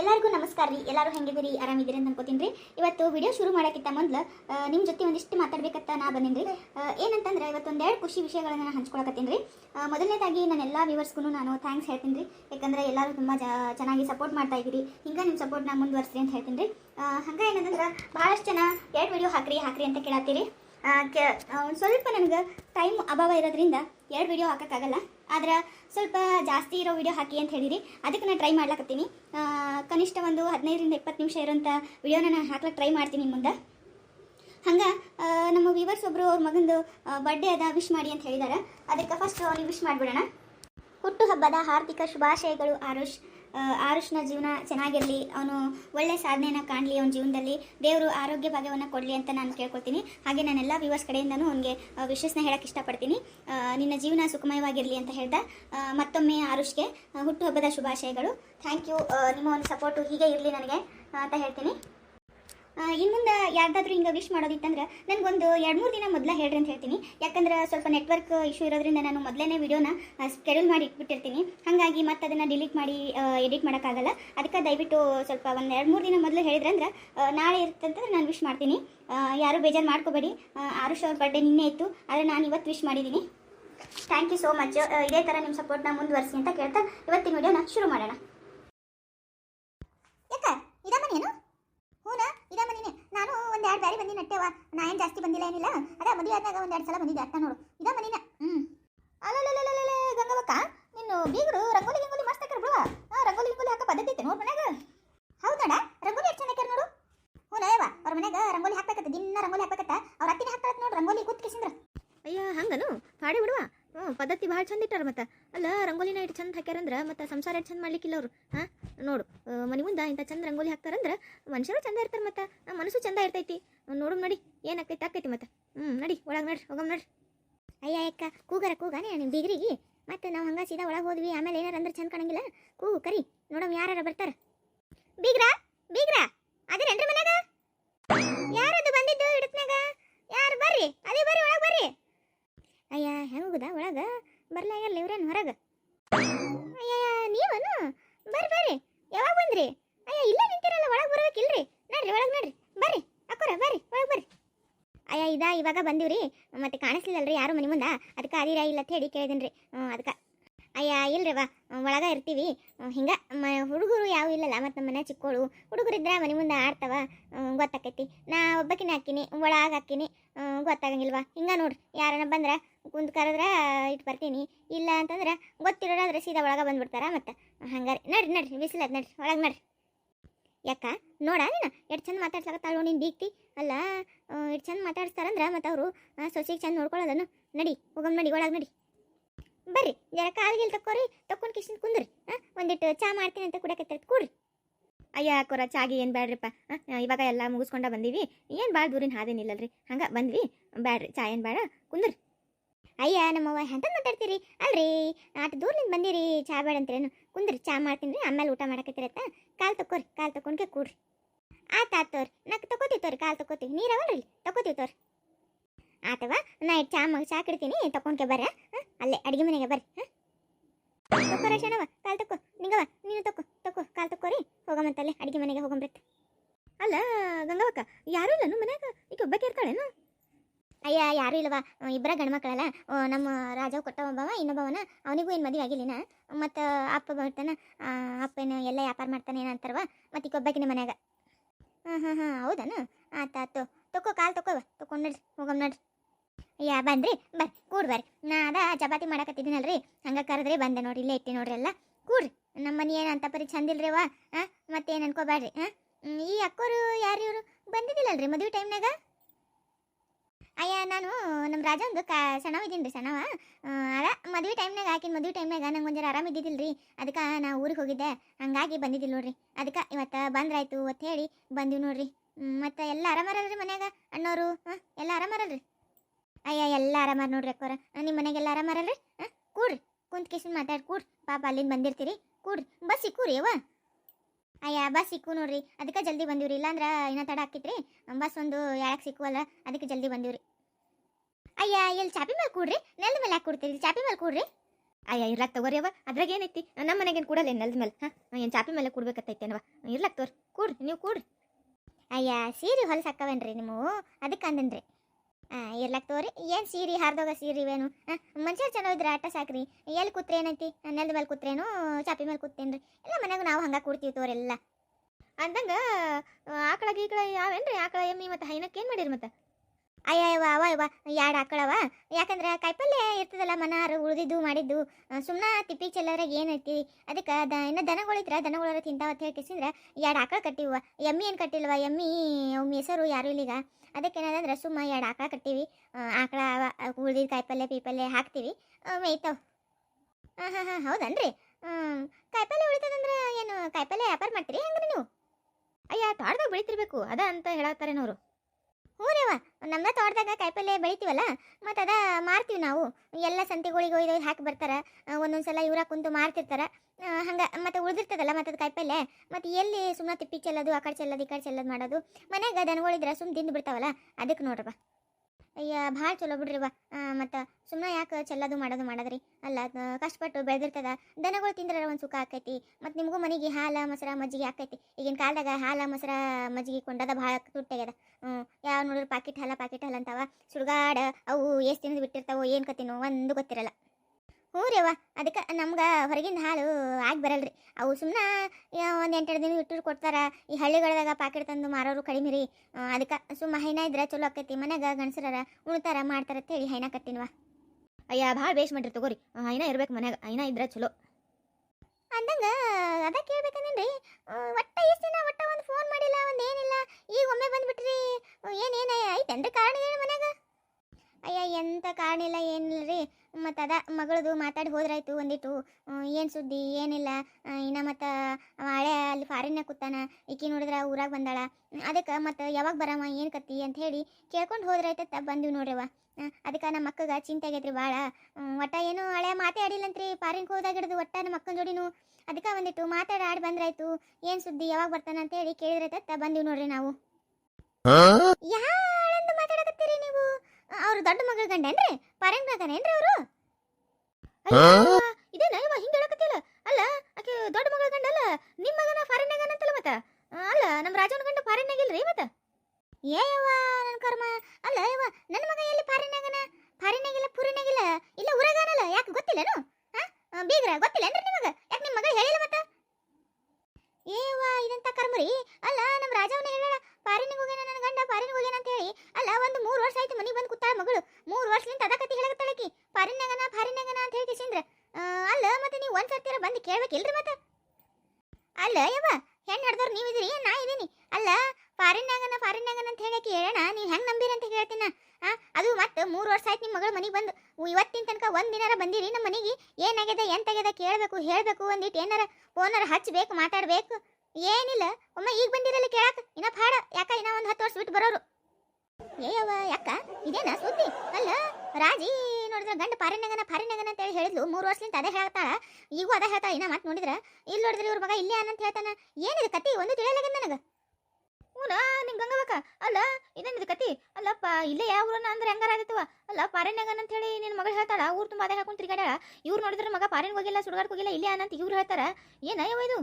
ಎಲ್ಲರಿಗೂ ನಮಸ್ಕಾರ ರೀ. ಎಲ್ಲರೂ ಹೆಂಗಿದ್ದೀರಿ? ಆರಾಮಿದ್ದೀರಿ ಅಂತ ಅನ್ಕೋತೀನಿ ರೀ. ಇವತ್ತು ವಿಡಿಯೋ ಶುರು ಮಾಡೋಕ್ಕಿಂತ ಮೊದಲು ನಿಮ್ಮ ಜೊತೆ ಒಂದಿಷ್ಟು ಮಾತಾಡ್ಬೇಕಂತ ನಾ ಬಂದೀನಿ ರೀ. ಏನಂತಂದ್ರೆ ಇವತ್ತು ಒಂದೆರಡು ಖುಷಿ ವಿಷಯಗಳನ್ನ ನಾನು ಹಂಚ್ಕೊಳಕತ್ತೀನಿ ರೀ. ಮೊದಲನೇದಾಗಿ ನಾನು ಎಲ್ಲ ವ್ಯೂವರ್ಸ್ಗೂ ನಾನು ಥ್ಯಾಂಕ್ಸ್ ಹೇಳ್ತೀನಿ ರೀ. ಯಾಕಂದ್ರೆ ಎಲ್ಲರೂ ತುಂಬ ಚೆನ್ನಾಗಿ ಸಪೋರ್ಟ್ ಮಾಡ್ತಾ ಇದ್ದೀರಿ. ಹಿಂಗೆ ನಿಮ್ಮ ಸಪೋರ್ಟ್ನ ಮುಂದುವರ್ಸ್ರಿ ಅಂತ ಹೇಳ್ತೀನಿ ರೀ. ಹಂಗೆ ಏನಂತಂದ್ರೆ ಭಾಳಷ್ಟು ಜನ ಎರಡು ವಿಡಿಯೋ ಹಾಕ್ರಿ ಹಾಕ್ರಿ ಅಂತ ಕೇಳತ್ತೀರಿ. ಕೆ ಒಂದು ಸ್ವಲ್ಪ ನನಗೆ ಟೈಮ್ ಅಭಾವ ಇರೋದ್ರಿಂದ ಎರಡು ವಿಡಿಯೋ ಹಾಕೋಕ್ಕಾಗಲ್ಲ. ಆದ್ರೆ ಸ್ವಲ್ಪ ಜಾಸ್ತಿ ಇರೋ ವಿಡಿಯೋ ಹಾಕಿ ಅಂತ ಹೇಳಿರಿ. ಅದಕ್ಕೆ ನಾನು ಟ್ರೈ ಮಾಡ್ಲಕತ್ತೀನಿ. ಕನಿಷ್ಠ ಒಂದು ಹದಿನೈದರಿಂದ ಇಪ್ಪತ್ತು ನಿಮಿಷ ಇರೋಂಥ ವಿಡಿಯೋನ ನಾನು ಹಾಕ್ಲಿಕ್ಕೆ ಟ್ರೈ ಮಾಡ್ತೀನಿ ಮುಂದೆ. ಹಂಗೆ ನಮ್ಮ ವಿವರ್ಸ್ ಒಬ್ಬರು ಅವ್ರ ಮಗಂದು ಬರ್ಡೇ ಅದ ವಿಶ್ ಮಾಡಿ ಅಂತ ಹೇಳಿದ್ದಾರೆ ಅದಕ್ಕೆ ಫಸ್ಟ್ ಅವ್ರಿಗೆ ವಿಶ್ ಮಾಡಿಬಿಡೋಣ. ಹುಟ್ಟುಹಬ್ಬದ ಹಾರ್ದಿಕ ಶುಭಾಶಯಗಳು, ಆರುಷ್. ಆರುಷ್ನ ಜೀವನ ಚೆನ್ನಾಗಿರಲಿ, ಅವನು ಒಳ್ಳೆ ಸಾಧನೆಯನ್ನು ಕಾಣಲಿ ಅವನ ಜೀವನದಲ್ಲಿ, ದೇವರು ಆರೋಗ್ಯ ಭಾಗ್ಯವನ್ನು ಕೊಡಲಿ ಅಂತ ನಾನು ಕೇಳ್ಕೊಳ್ತೀನಿ. ಹಾಗೆ ನಾನೆಲ್ಲ ವ್ಯೂವರ್ಸ್ ಕಡೆಯಿಂದನೂ ಅವನಿಗೆ ವಿಶಸ್ನ ಹೇಳಕ್ಕೆ ಇಷ್ಟಪಡ್ತೀನಿ. ನಿನ್ನ ಜೀವನ ಸುಖಮಯವಾಗಿರಲಿ ಅಂತ ಹೇಳ್ದ. ಮತ್ತೊಮ್ಮೆ ಆರುಷ್ಗೆ ಹುಟ್ಟುಹಬ್ಬದ ಶುಭಾಶಯಗಳು. ಥ್ಯಾಂಕ್ ಯು ನಿಮ್ಮ ಒಂದು ಸಪೋರ್ಟು ಹೀಗೆ ಇರಲಿ ನನಗೆ ಅಂತ ಹೇಳ್ತೀನಿ. ಇನ್ನು ಮುಂದೆ ಯಾರ್ದಾದ್ರೂ ಹಿಂಗೆ ವಿಶ್ ಮಾಡೋದಿತ್ತಂದ್ರೆ ನನಗೊಂದು ಎರಡು ಮೂರು ದಿನ ಮೊದಲ ಹೇಳ್ರಿ ಅಂತ ಹೇಳ್ತೀನಿ. ಯಾಕಂದ್ರೆ ಸ್ವಲ್ಪ ನೆಟ್ವರ್ಕ್ ಇಶ್ಯೂ ಇರೋದ್ರಿಂದ ನಾನು ಮೊದಲೇ ವಿಡಿಯೋನ ಸ್ಕೆಡ್ಯೂಲ್ ಮಾಡಿ ಇಟ್ಬಿಟ್ಟಿರ್ತೀನಿ. ಹಾಗಾಗಿ ಮತ್ತೆ ಅದನ್ನು ಡಿಲೀಟ್ ಮಾಡಿ ಎಡಿಟ್ ಮಾಡೋಕ್ಕಾಗಲ್ಲ. ಅದಕ್ಕೆ ದಯವಿಟ್ಟು ಸ್ವಲ್ಪ ಒಂದು ಎರಡು ಮೂರು ದಿನ ಮೊದಲು ಹೇಳಿದ್ರೆ ಅಂದ್ರೆ ನಾಳೆ ಇರ್ತಂತಂದ್ರೆ ನಾನು ವಿಶ್ ಮಾಡ್ತೀನಿ. ಯಾರು ಬೇಜಾರು ಮಾಡ್ಕೋಬೇಡಿ. ಆರುಷ್ ಅವ್ರ ಬರ್ಡೇ ನಿನ್ನೆ ಇತ್ತು. ಆದರೆ ನಾನು ಇವತ್ತು ವಿಶ್ ಮಾಡಿದ್ದೀನಿ. ಥ್ಯಾಂಕ್ ಯು ಸೋ ಮಚ್ ಇದೇ ಥರ ನಿಮ್ಮ ಸಪೋರ್ಟ್ನ ಮುಂದುವರಿಸಿ ಅಂತ ಕೇಳ್ತಾ ಇವತ್ತಿನ ವಿಡಿಯೋನ ಶುರು ಮಾಡೋಣ ಯಾಕ ಇದ ಮನೇನು ಹೂನ ಇದ ಮನೇನೆ ನಾನು ಒಂದ್ ಎರಡು ಬ್ಯಾರಿ ಬಂದಿ ನಟ್ಟೆವ ನಾ ಏನ್ ಜಾಸ್ತಿ ಬಂದಿಲ್ಲ ಏನಿಲ್ಲ. ಅದ ಮದುವೆ ಆದಾಗ ಒಂದ್ ಸಲ ಬಂದಿದ್ದೆ ಅಟ್ಟ ನೋಡು. ಇದ ಮನಿನ. ಹ್ಮ್. ಅಲ್ಲಲ್ಲಲ್ಲಲ್ಲ ಗಂಗವಕ್ಕ ನಿನ್ನು ಬೀಗರು ರಂಗೋಲಿ ಗಿಂಗೋಲಿ ಮಸ್ತ್ ಬಿಡುವ. ಆ, ರಂಗೋಲಿ ಗಿಂಗೋಲಿ ಹಾಕೋ ಪದ್ಧತಿ ಐತೆ ನೋಡ್ ಮನ್ಯಾಗ. ಹೌದಣ್ಣ, ರಂಗೋಲಿ ಎಷ್ಟು ಚೆನ್ನಾಗಿ ನೋಡು. ಹ್ಞೂ ಯವ್ವ ಅವ್ರ ಮನ್ಯಾಗ ರಂಗೋಲಿ ಹಾಕ್ಬೇಕತ್ತ, ದಿನ ರಂಗೋಲಿ ಹಾಕ್ಬೇಕತ್ತ. ಅವ್ರ ಅತ್ತಿನ ಹಾಕ್ತಾಳತ್ ನೋಡು ರಂಗೋಲಿ ಕೂತ್ಕಿಸಿಂದ್ರ ಅಯ್ಯ, ಹಂಗನು? ಪಾಡಿ ಬಿಡುವ. ಹ್ಞೂ, ಪದ್ಧತಿ ಭಾಳ ಚಂದ ಇಟ್ಟಾರ ಮತ್ತೆ. ಅಲ್ಲ, ರಂಗೋಲಿನ ಇಟ್ಟು ಚಂದ ಹಾಕ್ಯಾರಂದ್ರೆ ಮತ್ತೆ ಸಂಸಾರ ಎಷ್ಟು ಚಂದ ಮಾಡ್ಲಿಕ್ಕಿಲ್ಲ ಅವರು. ಹಾಂ? ನೋಡು ಮನೆ ಮುಂದೆ ಇಂಥ ಚಂದ ರಂಗೋಲಿ ಹಾಕ್ತಾರಂದ್ರೆ ಮನುಷ್ಯರು ಚಂದ ಇರ್ತಾರೆ ಮತ್ತೆ ನಮ್ಮ ಮನಸ್ಸು ಚಂದ ಇರ್ತೈತಿ. ನೋಡು, ನಡಿ ಏನು ಆಕೈತಿ ಮತ್ತೆ. ಹ್ಞೂ ನಡಿ, ಒಳಗೆ ನಡ್ರಿ, ಹೋಗಮ್ ನಡ್ರಿ. ಅಯ್ಯ ಅಕ್ಕ ಕೂಗರ ಕೂಗಾನೆ ನಿಮ್ಮ ಬೀಗರಿಗೆ ಮತ್ತೆ ನಾವು ಹಂಗ ಸೀದಾ ಒಳಗೆ ಹೋದ್ವಿ, ಆಮೇಲೆ ಏನಾರು ಅಂದ್ರೆ ಚಂದ ಕಾಣಂಗಿಲ್ಲ. ಕೂಗು, ಕರಿ, ನೋಡಮ್ ಯಾರು ಬರ್ತಾರ. ಬೀಗ್ರ ಬೀಗ್ರ ಅದೇನ್ರಿ ಮನ್ಯಾಗ? ಯಾರದು ಬಂದಿದ್ದು ಹಿಡತ್ನಾಗ ಯಾರು, ಬರ್ರಿ, ಅದೇ ಬರ್ರಿ, ಒಳಗೆ ಬರ್ರಿ. ಅಯ್ಯ, ಹೆಂಗದ ಒಳಗೆ? ಬರ್ಲಾಗಲ್ಲ ಇವ್ರೇನು ಹೊರಗೆ? ಅಯ್ಯ ನೀವನು? ಬರ್ರಿ ಬರ್ರಿ. ಯಾವಾಗ ಬಂದ್ರಿ? ಅಯ್ಯ, ಇಲ್ಲ ನಿಂತಿರಲ್ಲ, ಒಳಗೆ ಬರ್ಬೇಕಿಲ್ರಿ ನಡ್ರಿ, ಒಳಗೆ ನಡ್ರಿ. ಬರ್ರಿ, ಅಕ್ಕೋರ, ಬರ್ರಿ, ಒಳಗೆ ಬರ್ರಿ. ಅಯ್ಯ, ಇದ ಇವಾಗ ಬಂದಿವ್ರಿ. ಮತ್ತೆ ಕಾಣಿಸ್ಲಿಲ್ಲಲ್ರಿ ಯಾರು ಮನೆ ಮುಂದ? ಅದಕ್ಕೆ ಅದಿರ ಇಲ್ಲ ಅಂತ ಹೇಳಿ ಕೇಳಿದಿನ್ರಿ. ಅದಕ್ಕೆ. ಅಯ್ಯ ಇಲ್ರಿವ ಒಳಗ ಇರ್ತೀವಿ. ಹಿಂಗೆ ಮ, ಹುಡುಗರು ಯಾವ ಇಲ್ಲಲ್ಲ, ಮತ್ತು ನಮ್ಮ ಮನೆ ಚಿಕ್ಕೋಳು ಹುಡುಗರಿದ್ರೆ ಮನೆ ಮುಂದೆ ಆಡ್ತಾವ. ಗೊತ್ತಾಕೈತಿ. ನಾ ಒಬ್ಬಕಿನ ಹಾಕಿನಿ, ಒಳಗೆ ಹಾಕಿನಿ. ಗೊತ್ತಾಗಂಗಿಲ್ವಾ? ಹಿಂಗ ನೋಡ್ರಿ ಯಾರನ್ನ ಬಂದ್ರ ಕುಂತ್ ಕರೆದ್ರೆ ಇಟ್ಟು ಬರ್ತೀನಿ. ಇಲ್ಲ ಅಂತಂದ್ರೆ ಗೊತ್ತಿರೋರಾದ್ರೆ ಸೀದಾ ಒಳಗೆ ಬಂದ್ಬಿಡ್ತಾರ ಮತ್ತೆ. ಹಂಗಾರೆ, ನಡ್ರಿ ನಡ್ರಿ ಬಿಸಿಲದ್ ನಡ್ರಿ, ಒಳಗೆ ನಡ್ರಿ. ಯಾಕ, ನೋಡ ನೀನು, ಎಷ್ಟು ಚಂದ ಮಾತಾಡ್ಸಕತ್ತಾಳು ನೀನು ಬೀಗ್ತಿ. ಅಲ್ಲ ಎಷ್ಟು ಚಂದ ಮಾತಾಡಿಸ್ತಾರಂದ್ರೆ ಮತ್ತು ಅವರು ಸೊಸೆಗೆ ಚಂದ ನೋಡ್ಕೊಳ್ಳೋದನ್ನು ನಡಿ, ಹೋಗಮ್ ನಡಿ, ಒಳಗೆ ನಡಿ. ಬರ್ರಿ, ಜರ ಕಾಲ್ಗಿಲ್ ತಕ್ಕೋರಿ, ತಕ್ಕೊಂಡು ಕಿಶನ್ ಕುಂದ್ರಿ ಹಾಂ ಒಂದಿಟ್ಟು ಚಾ ಮಾಡ್ತೀನಿ ಅಂತ ಕುಡಕತ್ತ ಕೂಡ್ರಿ. ಅಯ್ಯ, ಕೊರ ಚಾಗಿ ಏನು ಬ್ಯಾಡ್ರಿಪ್ಪ ಇವಾಗ ಎಲ್ಲ ಮುಗಿಸ್ಕೊಂಡ ಬಂದೀವಿ. ಏನು ಭಾಳ ದೂರಿನ ಹಾದೇನಿಲ್ಲಲ್ರಿ ಹಂಗೆ ಬಂದ್ವಿ, ಬ್ಯಾಡ್ರಿ, ಚಾ ಏನು ಬೇಡ ಕುಂದ್ರಿ. ಅಯ್ಯ, ನಮ್ಮವ್ವ ಎಂತ ಮಾತಾಡ್ತೀರಿ? ಅಲ್ರಿ, ಆಟ ದೂರ್ಲಿಂದ ಬಂದಿರಿ, ಚಾ ಬೇಡ ಅಂತೇನು ಕುಂದ್ರಿ, ಚಾ ಮಾಡ್ತೀನಿ ರೀ, ಆಮೇಲೆ ಊಟ ಮಾಡಕತ್ತಿರತ್ತ? ಕಾಲ್ ತಕೋರಿ ಕಾಲ್ ತಕೊಂಡ್ಕೆ ಕೂಡ್ರಿ. ಆತ ಆತವ್ರಿ ನಾಲ್ಕು ತಕೋತೀವಿ ತೋರಿ, ಕಾಲ್ ತಕೋತೀವಿ ನೀರು ಅವಲ್ರಿ ತಕೋತೀವಿ ತೋರಿ. ಆತವ, ನಾ ಚಾ ಮಗ, ಚಾ ಕಿಡ್ತೀನಿ ತಕೊಂಡ್ಕೆ ಬರ? ಅಲ್ಲೇ, ಅಡಿಗೆ ಮನೆಗೆ ಬರ್ರಿ, ಹಾಂ? ತಕೋರ ಶಣವ ಕಾಲ್ ತಕೋ ನಿಂಗವ ನೀನು ತಕೋ ತಕೋ ಕಾಲ್ ತಕೋರಿ ಹೋಗಮಂತಲ್ಲೇ, ಅಡಿಗೆ ಮನೆಗೆ ಹೋಗಂಬ್ರತ್ತೆ. ಅಲ್ಲ ಗಂಗವಕ್ಕ ಯಾರೂ ಇಲ್ಲನು ಮನ್ಯಾಗ? ಈಗ ಒಬ್ಬಕ್ಕೆ ಇರ್ತಾಳೇನು? ಅಯ್ಯ, ಯಾರು ಇಲ್ಲವಾ ಇಬ್ಬರ ಗಂಡ್ಮಕ್ಳಲ್ಲ. ನಮ್ಮ ರಾಜವ್ ಕೊಟ್ಟ ಒಬ್ಬವ ಇನ್ನೊಬ್ಬವನ. ಅವನಿಗೂ ಏನು ಮದುವೆ ಆಗಿಲ್ಲಿನ ಮತ್ತು ಅಪ್ಪ ಬರ್ತಾನ. ಅಪ್ಪ ಏನು ಎಲ್ಲ ವ್ಯಾಪಾರ ಮಾಡ್ತಾನೆ ಏನಂತಾರವ ಮತ್ತು ಈಗ ಒಬ್ಬಾಕಿನ ಮನ್ಯಾಗ. ಹಾಂ ಹಾಂ ಹಾಂ ಹೌದನು? ಆತ, ಆತು. ತೊಕೋ, ಕಾಲು ತಕೋವ ತಕೊಂಡ್ ನಡ್ರಿ, ಹೋಗಮ್ ನಡ್ರಿ. ಅಯ್ಯ, ಬಂದ್ರಿ? ಬರ್ರಿ ಕೂಡ್ ಬರ್ರಿ. ನಾ ಅದ ಚಪಾತಿ ಮಾಡಕತ್ತಿದ್ದೀನಲ್ರಿ. ಹಂಗೆ ಕರೆದ್ರಿ ಬಂದೆ ನೋಡಿ, ಇಲ್ಲೇ ಇಟ್ಟಿ ನೋಡ್ರಿ ಎಲ್ಲ. ಕೂಡ್ರಿ. ನಮ್ಮ ಮನೆ ಏನು ಅಂತ ಪರಿ ಚಂದಿಲ್ರಿ ವಾ ಹಾಂ ಮತ್ತೇನು ಅನ್ಕೋಬೇಡ್ರಿ ಹಾಂ ಈ ಅಕ್ಕೋರು, ಯಾರು ಇವರು? ಬಂದಿದ್ದಿಲ್ಲಲ್ರಿ ಮದುವೆ ಟೈಮ್ನಾಗ ಅಯ್ಯ ನಾನು ನಮ್ಮ ರಾಜಂದು ಕಾ ಸಣ್ಣವಿದ್ದೀನಿ ರೀ ಸಣ್ಣವ ಆ, ಅದ ಮದುವೆ ಟೈಮ್ನಾಗ ಆಕಿನ ಮದುವೆ ಟೈಮ್ನಾಗ ನಂಗೆ ಒಂಜರ ಆರಾಮ ಇದ್ದಿದ್ದಿಲ್ಲ ರೀ ಅದಕ್ಕೆ ನಾ ಊರಿಗೆ ಹೋಗಿದ್ದೆ. ಹಂಗಾಗಿ ಬಂದಿದ್ದಿಲ್ಲ ನೋಡ್ರಿ. ಅದಕ್ಕೆ ಇವತ್ತು ಬಂದ್ರಾಯ್ತು ಅಂತ ಹೇಳಿ ಬಂದಿವಿ ನೋಡ್ರಿ. ಮತ್ತು ಎಲ್ಲ ಆರಾಮರಲ್ರಿ ಮನ್ಯಾಗ ಅಣ್ಣವರು ಹಾಂ ಎಲ್ಲ ಆರಾಮರಲ್ರಿ ಅಯ್ಯ ಎಲ್ಲ ಆರಾಮಾರ ನೋಡ್ರಿ ಅಕ್ಕೋರ. ನಿಮ್ಮ ಮನೆಗೆಲ್ಲ ಆರಾಮರಲ್ರಿ ಹಾಂ ಕೂಡ್ರಿ. ಕುಂತ ಕಿಶನ್ ಮಾತಾಡಿ ಕೂಡ್ರಿ. ಪಾಪ ಅಲ್ಲಿಂದ ಬಂದಿರ್ತೀರಿ. ಕೂಡ್ರಿ. ಬಸ್ಸಿ ಕೂರಿ ಅವ್ವ ಅಯ್ಯ, ಬಸ್ ಸಿಕ್ಕು ನೋಡ್ರಿ. ಅದಕ್ಕೆ ಜಲ್ದಿ ಬಂದಿವ್ರಿ. ಇಲ್ಲಾಂದ್ರೆ ಇನ್ನ ತಡ ಹಾಕಿತ್ರಿ ಬಸ್ ಒಂದು ಯಾಕೆ ಸಿಕ್ಕುವಲ್ಲ ಅದಕ್ಕೆ ಜಲ್ದಿ ಬಂದಿವ್ರಿ. ಅಯ್ಯ ಇಲ್ಲಿ ಚಾಪಿ ಮೇಲೆ ಕೂಡ್ರಿ? ನೆಲದ ಮೇಲೆ ಯಾಕೆ ಕೂಡ್ತೀರಿ ಚಾಪಿ ಮೇಲೆ ಕೂಡ್ರಿ? ಅಯ್ಯ, ಇರ್ಲಾಕ್ ತಗೋರಿ ಅವ ಅದ್ರಾಗ ಏನೈತಿ? ನಮ್ಮ ಮನೆಗೇನು ಕೂಡಲ್ಲ ನೆಲದ ಮೇಲೆ, ಹಾಂ? ಏನು ಚಾಪಿ ಮೇಲೆ ಕೂಡ್ಬೇಕತ್ತೈತೇನವ ಇರ್ಲಾಕ್ ತೋರಿ. ಕೂಡ್ರಿ, ನೀವು ಕೂಡ್ರಿ. ಅಯ್ಯ, ಸೀರೆ ಹೊಲಸಾಕವೇನ್ರಿ ನೀವು ಅದಕ್ಕೆ ಅಂದನ್ರಿ. ಇರ್ಲಾಕ್ ತೋರಿ ಏನು ಸೀರೆ, ಹಾರ್ದೋಗ ಸೀರೆ ಇವೇನು? ಮನುಷ್ಯ ಚಲೋ ಇದ್ರೆ ಆಟ ಸಾಕ್ರಿ. ಎಲ್ಲಿ ಕೂತ್ರೆ ಏನೈತಿ? ನೆಲದ ಮೇಲೆ ಕೂತ್ರೇನು, ಚಾಪಿ ಮೇಲೆ ಕೂತೇನ್ರಿ ಎಲ್ಲ ಮನ್ಯಾಗ ನಾವು ಹಂಗೆ ಕೂಡ್ತೀವಿ ತೋರೆಲ್ಲ ಅಂದಂಗ ಆಕಳ ಗೀಕಳ ಯಾವೇನ್ರಿ? ಆಕಳ ಎಮ್ಮಿ ಮತ್ತು ಹೈನಕ್ಕೆ ಏನು ಮಾಡಿರಿ ಮತ್ತೆ? ಅಯ್ಯ ಅವ ಅವ ಇವ ಎರಡು ಆಕಳವ ಯಾಕಂದ್ರೆ ಕಾಯಿಪಲ್ಯ ಇರ್ತದಲ್ಲ ಮನಾರು ಉಳಿದಿದ್ದು ಮಾಡಿದ್ದು ಸುಮ್ಮನೆ ತಿಪ್ಪಿ ಚೆಲ್ಲದ್ರಾಗ ಏನೈತಿ? ಅದಕ್ಕೆ ದ, ಇನ್ನು ದನಗಳಿದ್ರ ದನಗಳರ ತಿಂತಾವ ಅಂತ ಹೇಳಿ ಕೇಸಿದ್ರೆ ಎರಡು ಆಕಳು ಕಟ್ಟಿವ. ಎಮ್ಮಿ ಏನು ಕಟ್ಟಿಲ್ವ? ಎಮ್ಮಿ ಅವ್ನ ಹೆಸರು ಯಾರು ಇಲ್ಲಿಗ? ಅದಕ್ಕೆ ಏನಂದ್ರೆ ಸುಮ್ಮ ಎರಡು ಆಕಳ ಕಟ್ಟಿವಿ. ಆಕಳ ಉಳಿದಿದ್ದು ಕಾಯಿಪಲ್ಯ ಪೀಪಲ್ಯ ಹಾಕ್ತೀವಿ. ಮೇಯ್ತಾವ. ಹಾಂ ಹಾಂ ಹಾಂ, ಹೌದನ್ರಿ? ಕಾಯಿಪಲ್ಯ ಉಳಿತದಂದ್ರೆ ಏನು ಕಾಯಿಪಲ್ಯ ವ್ಯಾಪಾರ ಮಾಡ್ತೀರಿ ಹೆಂಗ್ರಿ ನೀವು? ಅಯ್ಯ ತಾಡ್ದಾಗ ಬೆಳಿತಿರ್ಬೇಕು, ಅದ ಅಂತ ಹೇಳತ್ತಾರೇನವ್ರು. ಹೂರವ ನಮ್ದ ತೋಟದಾಗ ಕಾಯಿಪಲ್ಲೆ ಬೆಳಿತೀವಲ್ಲ, ಮತ್ತು ಅದ ಮಾರ್ತೀವಿ ನಾವು. ಎಲ್ಲ ಸಂತೆಗಳಿಗೆ ಹಾಕಿ ಬರ್ತಾರ ಒಂದೊಂದು ಸಲ ಇವ್ರ ಕುಂತು ಮಾರ್ತಿರ್ತಾರೆ. ಹಂಗೆ ಮತ್ತೆ ಉಳಿದಿರ್ತದಲ್ಲ ಮತ್ತೆ ಅದು ಕಾಯಿಪಲ್ಲೆ, ಮತ್ತು ಎಲ್ಲಿ ಸುಮ್ಮನೆ ತಿಪ್ಪಿ ಚೆಲ್ಲೋದು, ಆ ಕಡೆ ಚೆಲ್ಲೋದು, ಈ ಕಡೆ ಚೆಲ್ಲೋದು ಮಾಡೋದು, ಮನ್ಯಾಗ ದನಗಳಿದ್ರೆ ಸುಮ್ಮನೆ ತಿಂದು ಬಿಡ್ತಾವಲ್ಲ ಅದಕ್ಕೆ ನೋಡ್ರವ ಅಯ್ಯ, ಭಾಳ ಚಲೋ ಬಿಡ್ರಿವ ಮತ್ತು ಸುಮ್ಮನೆ ಯಾಕೆ ಚೆಲ್ಲದು ಮಾಡೋದು ಮಾಡೋದ್ರಿ? ಅಲ್ಲ ಕಷ್ಟಪಟ್ಟು ಬೆಳೆದಿರ್ತದ. ದನಗಳು ತಿಂದ್ರ ಒಂದು ಸುಖ ಆಕೈತಿ. ಮತ್ತು ನಿಮಗೂ ಮನೆಗೆ ಹಾಲ, ಮೊಸರ, ಮಜ್ಜಿಗೆ ಆಕೈತಿ. ಈಗಿನ ಕಾಲದಾಗ ಹಾಲ, ಮೊಸರ, ಮಜ್ಜಿಗೆ ಕೊಂಡದ ಭಾಳ ತುಟ್ಟಾಗ್ಯದ. ಯಾವ ನೋಡಿದ್ರು ಪಾಕಿಟ್ ಹಾಲ ಪಾಕಿಟ್ ಹಾಲ ಅಂತಾವ. ಸುಡ್ಗಾಡ, ಅವು ಎಷ್ಟು ತಿಂದು ಬಿಟ್ಟಿರ್ತಾವೋ ಏನು ಕತ್ತಿನೋ ಒಂದು ಗೊತ್ತಿರಲ್ಲ. ಹ್ಞೂ ರೀ ಅವ್ವ. ಅದಕ್ಕೆ ನಮ್ಗೆ ಹೊರಗಿನ ಹಾಲು ಆಗಿ ಬರಲ್ರಿ. ಅವು ಸುಮ್ಮನೆ ಒಂದು ಎಂಟೆರಡು ದಿನ ಇಟ್ಟು ಕೊಡ್ತಾರೆ. ಈ ಹಳ್ಳಿಗಳದಾಗ ಪಾಕೆಟ್ ತಂದು ಮಾರೋರು ಕಡಿಮೆ ರೀ. ಅದಕ್ಕೆ ಸುಮ್ಮ ಹೈನ ಇದ್ರೆ ಚಲೋ ಆಕೈತಿ. ಮನ್ಯಾಗ ಗಂಡಸರ ಉಣ್ತಾರ, ಮಾಡ್ತಾರ ಅಂತೇಳಿ ಹೈನ ಕಟ್ಟಿನ್ವ. ಅಯ್ಯ, ಭಾಳ ಬೇಷ್ ಮಾಡಿರಿ ತಗೋರಿ. ಹೈನ ಇರ್ಬೇಕು ಮನ್ಯಾಗ. ಹೈನ ಇದ್ರೆ ಚಲೋ. ಅಂದಂಗ ಅದ ಕೇಳ್ಬೇಕಂದ್ರಿ ಒಟ್ಟ ಎಷ್ಟು ದಿನ ಒಟ್ಟ ಒಂದು ಫೋನ್ ಮಾಡಿಲ್ಲ, ಒಂದು ಏನಿಲ್ಲ. ಈಗ ಒಮ್ಮೆ ಬಂದ್ಬಿಟ್ರಿ. ಏನೇನ ಅಂದ್ರೆ ಕಾರಣ ಏನು ಮನ್ಯಾಗ? ಅಯ್ಯ ಎಂತ ಕಾರಣ ಇಲ್ಲ ಏನಿಲ್ಲ ರೀ. ಮತ್ತು ಅದ ಮಗಳದು ಮಾತಾಡಿ ಹೋದ್ರಾಯ್ತು ಒಂದಿಟ್ಟು. ಏನು ಸುದ್ದಿ ಏನಿಲ್ಲ. ಇನ್ನ ಮತ್ತು ಹಳೆ ಅಲ್ಲಿ ಫಾರಿನ್ನಾಗ ಕೂತಾನ. ಈಕಿ ನೋಡಿದ್ರ ಊರಾಗ ಬಂದಾಳ. ಅದಕ್ಕೆ ಮತ್ತು ಯಾವಾಗ ಬರಮ್ಮ ಏನು ಕತ್ತಿ ಅಂತ ಹೇಳಿ ಕೇಳ್ಕೊಂಡು ಹೋದ್ರಾಯ್ತತ್ತ ಬಂದಿವಿ ನೋಡ್ರವ್ವ ಅದಕ್ಕೆ ನಮ್ಮ ಅಕ್ಕಗ ಚಿಂತೆ ಆಗೈತ್ರಿ ಭಾಳ ಒಟ್ಟ ಏನು ಹಳೆ ಮಾತೇ ಆಡಿಲ್ಲಂತ್ರಿ ಫಾರಿನ್ಗೆ ಹೋದಾಗ ಹಿಡಿದು ಒಟ್ಟ ನಮ್ಮ ಅಕ್ಕನ ಜೋಡಿನು. ಅದಕ್ಕೆ ಒಂದಿಟ್ಟು ಮಾತಾಡಿ ಆಡಿ ಬಂದ್ರಾಯ್ತು. ಏನು ಸುದ್ದಿ ಯಾವಾಗ ಬರ್ತಾನ ಅಂತ ಹೇಳಿ ಕೇಳಿದ್ರೈತತ್ತ ಬಂದಿವಿ ನೋಡ್ರಿ ನಾವು. ಯಾಳೆಂದು ಮಾತಾಡಕತ್ತೀರಿ ನೀವು? ಅವ್ರ ದೊಡ್ಡ ಮಗಳ ಗಂಡೇನ್ರಿ ಪಾರಂಗ್ ಆಗೇನ್ರಿ ಅವರು? ಇದೇನ ಇವ ಹಿಂಗೆ ಹೇಳಕತ್ತಿಲ್ಲ ಅಲ್ಲ ಆಕೆ ದೊಡ್ಡ ಮಗಳ ಗಂಡ ಅಲ್ಲ? ನಿಮ್ಮ ಮಗನ ಫಾರಿನ್ ಅಂತಲ್ಲ ಮತ್ತ? ಅಲ್ಲ ನಮ್ಮ ರಾಜನ ಗಂಡ ಫಾರಿನ್ ಆಗಿಲ್ರಿ ಮತ್ತ? ಏಯವ್ವ ನನ್ನ ಕರ್ಮ. ಅಲ್ಲ ಯವ್ವ ನನ್ನ ಮಗ ಎಲ್ಲಿ ಆಗಿಲ್ಲ ಫಾರಿನಾಗಿಲ್ಲ ಪೂರಿನಾಗಿಲ್ಲ ಇಲ್ಲ ಊರಾಗನಲ್ಲ ಯಾಕೆ ಗೊತ್ತಿಲ್ಲನು? ಹಾ ಬೀಗ್ರ ಅಂದ್ರೆ ನಿಮಗ? ಯಾಕೆ ನಿಮ್ಮ ಮಗ ಹೇಳಿಲ್ಲ ಮತ್ತ? ಏವ್ವ ಇದಂತ ಕರ್ಮರಿ? ಅಲ್ಲ ನಮ್ಮ ರಾಜವನ್ನ ಹೇಳೋಣ. ಪಾರಿನಿಗೆ ಹೋಗ್ಯಾನ ನನ್ನ ಗಂಡ, ಪಾರಿನಿಗೆ ಹೋಗ್ಯಾನ ಅಂತ ಹೇಳಿ. ಅಲ್ಲ, ಒಂದು ಮೂರು ವರ್ಷ ಆಯ್ತು ಮನೆಗೆ ಬಂದು ಕೂತಾಳ ಮಗಳು. ಮೂರು ವರ್ಷದಿಂದ ಅದ ಕತಿ ಹೇಳಕತ್ತಾಳಕಿ. ಪಾರಿನಾಗನ ಫಾರಿನಾಗನ ಅಂತ ಹೇಳಿ ಕಿಸಿಂದ್ರ. ಅಲ್ಲ, ಮತ್ತೆ ನೀವು ಒಂದ್ ಸರ್ತಿರ ಬಂದು ಕೇಳ್ಬೇಕಿಲ್ರಿ ಮತ್ತೆ ಅಲ್ಲ ಯವ್ವ ಹೆಣ್ಣು ಹಿಡ್ದವ್ರು ನೀವಿದ್ದೀರಿ ಏನ್ ನಾ ಇದೀನಿ ಅಲ್ಲ ಫಾರಿನ್ನಾಗನ ಫಾರಿನ್ನಾಗನ ಅಂತ ಹೇಳಕ್ಕೆ ಹೇಳೋಣ ನೀವು ಹೆಂಗೆ ನಂಬಿರಿ ಅಂತ ಹೇಳ್ತೀನ ಆ ಅದು ಮತ್ತೆ ಮೂರು ವರ್ಷ ಆಯ್ತು ನಿಮ್ಮ ಮಗಳು ಮನೆಗೆ ಬಂದು ಉ- ಇವತ್ತಿನ ತನಕ ಒಂದು ದಿನಾರ ಬಂದಿರಿ ನಮ್ಮ ಮನೆಗೆ ಏನಾಗ್ಯದ ಎಂತಾಗ್ಯದ ಕೇಳಬೇಕು ಹೇಳಬೇಕು ಒಂದಿಟ್ಟು ಏನಾರ ಫೋನಾರ ಹಚ್ಚಬೇಕು ಮಾತಾಡಬೇಕು ಏನಿಲ್ಲ ಒಮ್ಮೆ ಈಗ ಬಂದಿರಲ್ಲ ಕೇಳಕ್ಕೆ ಇನ್ನ ಪಾಡ ಯಾಕ ಇನ್ನ ಒಂದು ಹತ್ತು ವರ್ಷ ಬಿಟ್ಟು ಬರೋರು ಏಯವ್ವ ಯಾಕ ಇದೇನಾ ಸುದ್ದಿ ಅಲ್ಲ ರಾಜಿ ನೋಡಿದ್ರೆ ಗಂಡ ಫಾರಿನಾಗನ ಫಾರಿನಾಗನ ಅಂತ ಹೇಳಿ ಹೇಳಿದ್ಲು ಮೂರು ವರ್ಷದಿಂದ ಅದೇ ಹೇಳ್ತಾಳ ಈಗೂ ಅದೇ ಹೇಳ್ತಾಳ ಇನ್ನ ಮತ್ತೆ ನೋಡಿದ್ರ ಇಲ್ಲಿ ನೋಡಿದ್ರೆ ಇವ್ರ ಮಗ ಇಲ್ಲೇ ಅನ್ನಂತ ಹೇಳ್ತಾನ ಏನಿದೆ ಕತಿ ಒಂದು ತಿಳಿಯಲಾಗ್ಯದ ನನಗೆ? ಹೂನಾ ನಿಮ್ ಗಂಗವಕ್ಕ ಅಲ್ಲ ಇದೇನಿದು ಕತಿ? ಅಲ್ಲಪ್ಪ, ಇಲ್ಲೇ ಯಾವ ಊರನ್ನ ಅಂದ್ರೆ ಹೆಂಗಾರ ಆಗತ್ತವ ಅಲ್ಲ ಫಾರಿನ್ಯಾಗನ ಅಂತ ಹೇಳಿ ನಿನ್ನ ಮಗಳು ಹೇಳ್ತಾಳ, ಊರ್ ತುಂಬ ಅದೇ ಹಾಕೊಂಡು ತಿರ್ಗಾಡ ಇವ್ರು ನೋಡಿದ್ರೆ ಮಗ ಫಾರಿನ್ ಹೋಗಿಲ್ಲ, ಸುಡ್ಗಾಡ್ಕ್ ಹೋಗಿಲ್ಲ, ಇಲ್ಲೇ ಅಂತ ಇವ್ರು ಹೇಳ್ತಾರ. ಏನ ಯವ್ವ ಇದು?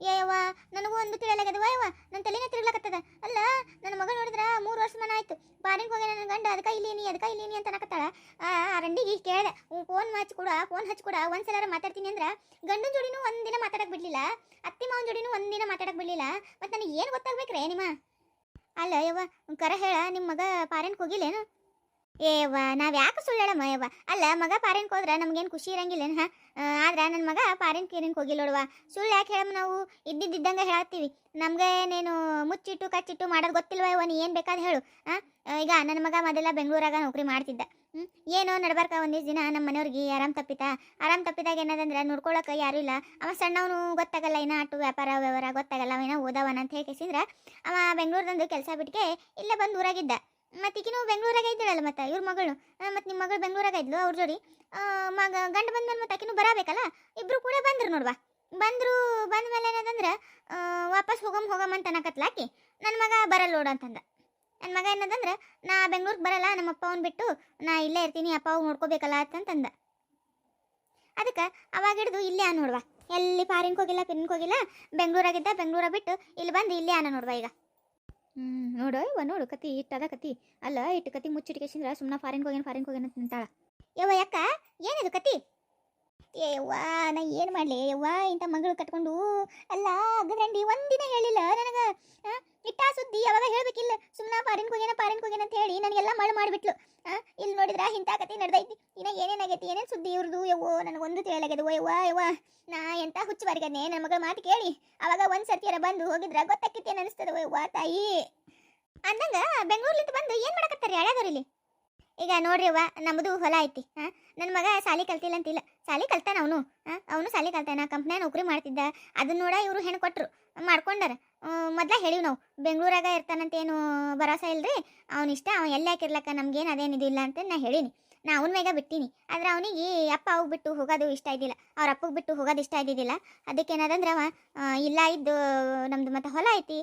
ಏಯವ್ವ, ನನಗೂ ಒಂದು ತಿಳಿಯಲಾಗದವ ಯವ್ವ ನನ್ನ ತಲೆನೇ ತಿರ್ಗ್ಲಕತ್ತದ. ಅಲ್ಲ, ನನ್ನ ಮಗ ನೋಡಿದ್ರ ಮೂರು ವರ್ಷ ಮನ ಆಯ್ತು. ಬಾರಿಗೆ ಹೋಗಿ ನನ್ನ ಗಂಡ ಅದಕ್ಕ ಅದಕ್ಕ ಇಲ್ಲೀನಿ ಅಂತ ಅನ್ನಕತ್ತಾಳ ಆ ರಂಡಿಗೆ ಕೇಳ್ದೆ. ಫೋನ್ ಹಚ್ಚಿ ಕೂಡ ಫೋನ್ ಹಚ್ಚಿ ಕೂಡ. ಒಂದ್ಸಲ ಮಾತಾಡ್ತೀನಿ ಅಂದ್ರ ಗಂಡನ ಜೋಡಿನೂ ಒಂದಿನ ಮಾತಾಡಕ್ ಬಿಡ್ಲಿಲ್ಲ. ಅತ್ತಿ ಮಾವನ ಜೋಡಿನೂ ಒಂದಿನ ಮಾತಾಡಕ್ ಬಿಡ್ಲಿಲ್ಲ. ಮತ್ತೆ ನನಗೆ ಏನು ಗೊತ್ತಾಗ್ಬೇಕ್ರೆ ನಿಮ್ಮ? ಅಲ್ಲ, ಯವ್ವ ಕರ ಹೇಳ ನಿಮ್ಮ ಮಗ ಪಾರೆನ್ಕ್ ಹೋಗಿಲ್ಲೇನು? ಏವ್ವ, ನಾವ್ ಯಾಕೆ ಸುಳ್ಳು ಹೇಳಮ್ಮ ಯವ್ವ ಅಲ್ಲ, ಮಗ ಪಾರಿನ್ ಹೋದ್ರ ನಮ್ಗೇನು ಖುಷಿ ಇರಂಗಿಲ್ಲೇನು, ಹಾ? ಆದ್ರೆ ನನ್ನ ಮಗ ಪಾರಿನ್ ಕೇರಿನ್ ಹೋಗಿಲ್ಲೋಡವ ಸುಳ್ಳು ಯಾಕೆ ಹೇಳಮ್ಮ ನಾವು? ಇದ್ದಿದ್ದಂಗೆ ಹೇಳ್ತೀವಿ. ನಮ್ಗೆ ಏನೇನು ಮುಚ್ಚಿಟ್ಟು ಕಚ್ಚಿಟ್ಟು ಮಾಡೋದು ಗೊತ್ತಿಲ್ವ ಇವನ್ ಏನು ಬೇಕಾದ್ ಹೇಳು ಈಗ ನನ್ನ ಮಗ ಮೊದಲ ಬೆಂಗಳೂರಾಗ ನೌಕರಿ ಮಾಡ್ತಿದ್ದ. ಹ್ಮ್? ಏನೋ ನಡ್ಬಾರ್ಕ ಒಂದಿಷ್ಟು ದಿನ ನಮ್ಮ ಮನೆಯವ್ರಿಗೆ ಆರಾಮ್ ತಪ್ಪಿತ. ಆರಾಮ್ ತಪ್ಪಿದಾಗ ಏನದಂದ್ರೆ ನೋಡ್ಕೊಳಕ್ಕೆ ಯಾರು ಇಲ್ಲ. ಅವ ಸಣ್ಣವನು ಗೊತ್ತಾಗಲ್ಲ, ಇನ್ನ ಅಟ್ಟು ವ್ಯಾಪಾರ, ವ್ಯವಹಾರ ಗೊತ್ತಾಗಲ್ಲ, ಅವ ಏನೋ ಓದವನ ಅಂತ ಹೇಳಿ ಕೇಸಿಂದ್ರ, ಅವ ಬೆಂಗಳೂರದಂದು ಕೆಲಸ ಬಿಟ್ಕೆ ಇಲ್ಲೇ ಬಂದು ಊರಾಗಿದ್ದ ಮತ್ತೆ ಈಕಿನೂ ಬೆಂಗಳೂರಾಗ ಇದ್ದಾಳಲ್ಲ ಮತ್ತೆ ಇವ್ರ ಮಗಳು. ಮತ್ತೆ ನಿಮ್ಮ ಮಗಳು ಬೆಂಗಳೂರಾಗ ಇದ್ಲು ಅವ್ರ ಜೋಡಿ. ಮಗ ಗಂಡ ಬಂದ್ಮೇಲೆ ಮತ್ತೆ ಆಕಿನೂ ಬರಬೇಕಲ್ಲ? ಇಬ್ರು ಕೂಡ ಬಂದ್ರು ನೋಡ್ವಾ. ಬಂದ್ರು ಬಂದ್ಮೇಲೆ ಏನದಂದ್ರೆ ಏನದಂದ್ರ ವಾಪಸ್ ಹೋಗಮ್ ಹೋಗಮ್ ಅಂತ ಅನ್ನಕತ್ಲಾಕಿ ನನ್ನ ಮಗ ಬರಲ್ಲ ನೋಡು ಅಂತಂದ. ನನ್ನ ಮಗ ಏನದಂದ್ರೆ, ನಾ ಬೆಂಗ್ಳೂರಿಗೆ ಬರಲ್ಲ ನಮ್ಮ ಅಪ್ಪ ಬಿಟ್ಟು ನಾ ಇಲ್ಲೇ ಇರ್ತೀನಿ, ಅಪ್ಪ ಅವ್ನು ನೋಡ್ಕೋಬೇಕಲ್ಲ ಅಂತಂದ ಅದಕ್ಕೆ ಅವಾಗ ಹಿಡಿದು ಇಲ್ಲೇ ನೋಡ್ವಾ. ಎಲ್ಲಿ ಫಾರಿನ್ಗೆ ಹೋಗಿಲ್ಲ, ಪಿನ್ಗೆ ಹೋಗಿಲ್ಲ ಬೆಂಗಳೂರಾಗಿದ್ದ ಬೆಂಗಳೂರ ಬಿಟ್ಟು ಇಲ್ಲಿ ಬಂದು ಇಲ್ಲೇ ಅನ್ನ ನೋಡ್ವಾ ಈಗ. ಹ್ಞೂ ನೋಡು, ಇವ ನೋಡು ಕತಿ ಇಟ್ಟದ ಕತಿ ಅಲ್ಲ ಇಟ್ಟು ಕತಿ ಮುಚ್ಚಿಟ್ಕೇಸಿಂದ್ರ ಸುಮ್ಮನೆ ಫಾರಿನ್ಗೆ ಹೋಗ್ಯಾನ ಫಾರಿನ್ಗೆ ಹೋಗ್ಯಾನ ಅಂತ ನಿಂತಾಳ. ಯವ್ವ ಯಾಕ? ಏನಿದು ಕತಿ ಏ ಯವ್ವಾ, ನಾ ಏನು ಮಾಡಲಿ? ಯವ್ವಾ, ಇಂಥ ಮಗಳು ಕಟ್ಕೊಂಡು ಅಲ್ಲ ಗಂಡಿ ಒಂದಿನ ಹೇಳಿಲ್ಲ ನನಗೆ. ಇಟ್ಟ ಸುದ್ದಿ ಯಾವಾಗ ಹೇಳಬೇಕಿಲ್ಲ. ಸುಮ್ಮನೆ ಪಾರಿನ್ ಹೋಗ್ಯಾನ ಪಾರಿನ್ ಹೋಗ್ಯಾನ ಅಂತ ಹೇಳಿ ನನಗೆಲ್ಲ ಮಳೆ ಮಾಡಿಬಿಟ್ಲು. ಇಲ್ಲಿ ನೋಡಿದ್ರ ಇಂಥ ಕತಿ ನಡೆದೈತಿ. ಇನ್ನ ಏನೇನಾಗೈತಿ ಏನೇನು ಸುದ್ದಿ ಇವ್ರದು? ಯವ್ವೋ ನನಗೊಂದು ತಿಳಿಯಾಗ್ಯದ ಓ, ಯವ್ವ ಯವ್ವ, ನಾ ಎಂತ ಹುಚ್ಚು ಬಾರಿಗದ್ನೆ ನನ್ನ ಮಗಳ ಮಾತು ಕೇಳಿ. ಅವಾಗ ಒಂದು ಸರ್ತಿಯರ ಬಂದು ಹೋಗಿದ್ರ ಗೊತ್ತಾಕಿತ್ತು ಏನು ಅನಿಸ್ತದ? ಓ ತಾಯಿ. ಅಂದಂಗ ಬೆಂಗಳೂರ್ಲಿಂದ ಬಂದು ಏನು ಮಾಡಕತ್ತಾರೆ ಯಾಳ್ಯಾದವ್ರು ಇಲ್ಲಿ? ಈಗ ನೋಡ್ರಿ ಅವ್ವ ನಮ್ಮದು ಹೊಲ ಐತಿ. ಹಾಂ ನನ್ನ ಮಗ ಸಾಲಿ ಕಲ್ತಿಲ್ಲ ಅಂತಿಲ್ಲ. ಸಾಲಿ ಕಲ್ತಾನ ಅವನು. ಅವನು ಸಾಲಿ ಕಲ್ತಾನ, ಕಂಪ್ನ್ಯಾಗ ನೌಕರಿ ಮಾಡ್ತಿದ್ದ. ಅದನ್ನ ನೋಡ ಇವರು ಹೆಣ್ಣು ಕೊಟ್ರು. ಮಾಡ್ಕೊಂಡಾರ. ಮೊದ್ಲ ಹೇಳಿವ್ ನಾವು, ಬೆಂಗಳೂರಾಗ ಇರ್ತಾನಂತೇನು ಭರೋಸ ಇಲ್ರಿ? ಅವ್ನ ಇಷ್ಟ, ಅವ್ನು ಎಲ್ಲ ಹಾಕಿರ್ಲಕ್ಕ, ನಮ್ಗೇನು ಅದೇನಿದು ಇಲ್ಲ ಅಂತ ನಾ ಹೇಳೀನಿ. ನಾ ಅವನ ಮೇಗ ಬಿಟ್ಟೀನಿ. ಆದ್ರೆ ಅವನಿಗೆ ಅಪ್ಪ ಅವ್ಗೆ ಬಿಟ್ಟು ಹೋಗೋದು ಇಷ್ಟ ಇದ್ದಿಲ್ಲ. ಅವ್ರ ಅಪ್ಪಗೆ ಬಿಟ್ಟು ಹೋಗೋದು ಇಷ್ಟ ಇದ್ದಿದ್ದಿಲ್ಲ. ಅದಕ್ಕೆ ಏನದಂದ್ರೆ ಅವ ಇಲ್ಲ ಇದ್ದು ನಮ್ದು ಮತ್ತೆ ಹೊಲ ಐತಿ.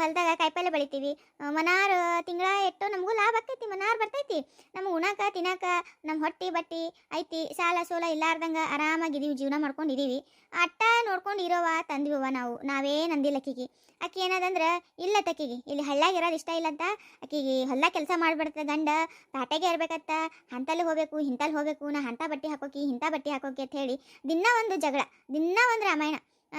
ಹೊಲದಾಗ ಕಾಯಿಪಲ್ಲೆ ಬೆಳಿತೀವಿ. ಮನಾರ್ ತಿಂಗಳ ಎಟ್ಟು ನಮಗೂ ಲಾಭ ಆಗ್ತೈತಿ ಮನಾರ್ ಬರ್ತೈತಿ. ನಮ್ಗೆ ಉಣಾಕ ತಿನ್ನಾಕ ನಮ್ಮ ಹೊಟ್ಟಿ ಬಟ್ಟಿ ಐತಿ. ಸಾಲ ಸೋಲ ಇಲ್ಲಾರ್ದಂಗ ಆರಾಮಾಗಿದೀವಿ ಜೀವನ ಮಾಡ್ಕೊಂಡಿದೀವಿ ಅಟ್ಟ ನೋಡ್ಕೊಂಡು ಇರೋವ, ತಂದಿವವ ನಾವು. ನಾವೇ ನಂದಿಲ್ಲ ಅಕ್ಕಿಗೆ. ಅಕ್ಕಿ ಏನದಂದ್ರೆ, ಇಲ್ಲ ತಕ್ಕಿಗೆ ಇಲ್ಲಿ ಹಳ್ಳ್ಯಾಗ ಇರೋದು ಇಷ್ಟ ಇಲ್ಲ ಅಂತ. ಅಕ್ಕಿಗೆ ಹೊಲ ಕೆಲಸ ಮಾಡ್ಬಿಡ್ತದೆ ಗಂಡ. ತಾಟೆಗೆ ಇರ್ಬೇಕತ್ತ. ಹಂತಲ್ಲಿ ಹೋಗ್ಬೇಕು ಇಂತಲ್ಲಿ ಹೋಗ್ಬೇಕು. ನಾ ಅಂಥ ಬಟ್ಟೆ ಹಾಕೋಕಿ ಇಂಥ ಬಟ್ಟೆ ಹಾಕೋಕಿ ಅಂತ ಹೇಳಿ ದಿನ ಒಂದು ಜಗಳ, ದಿನ ಒಂದು ರಾಮಾಯಣ.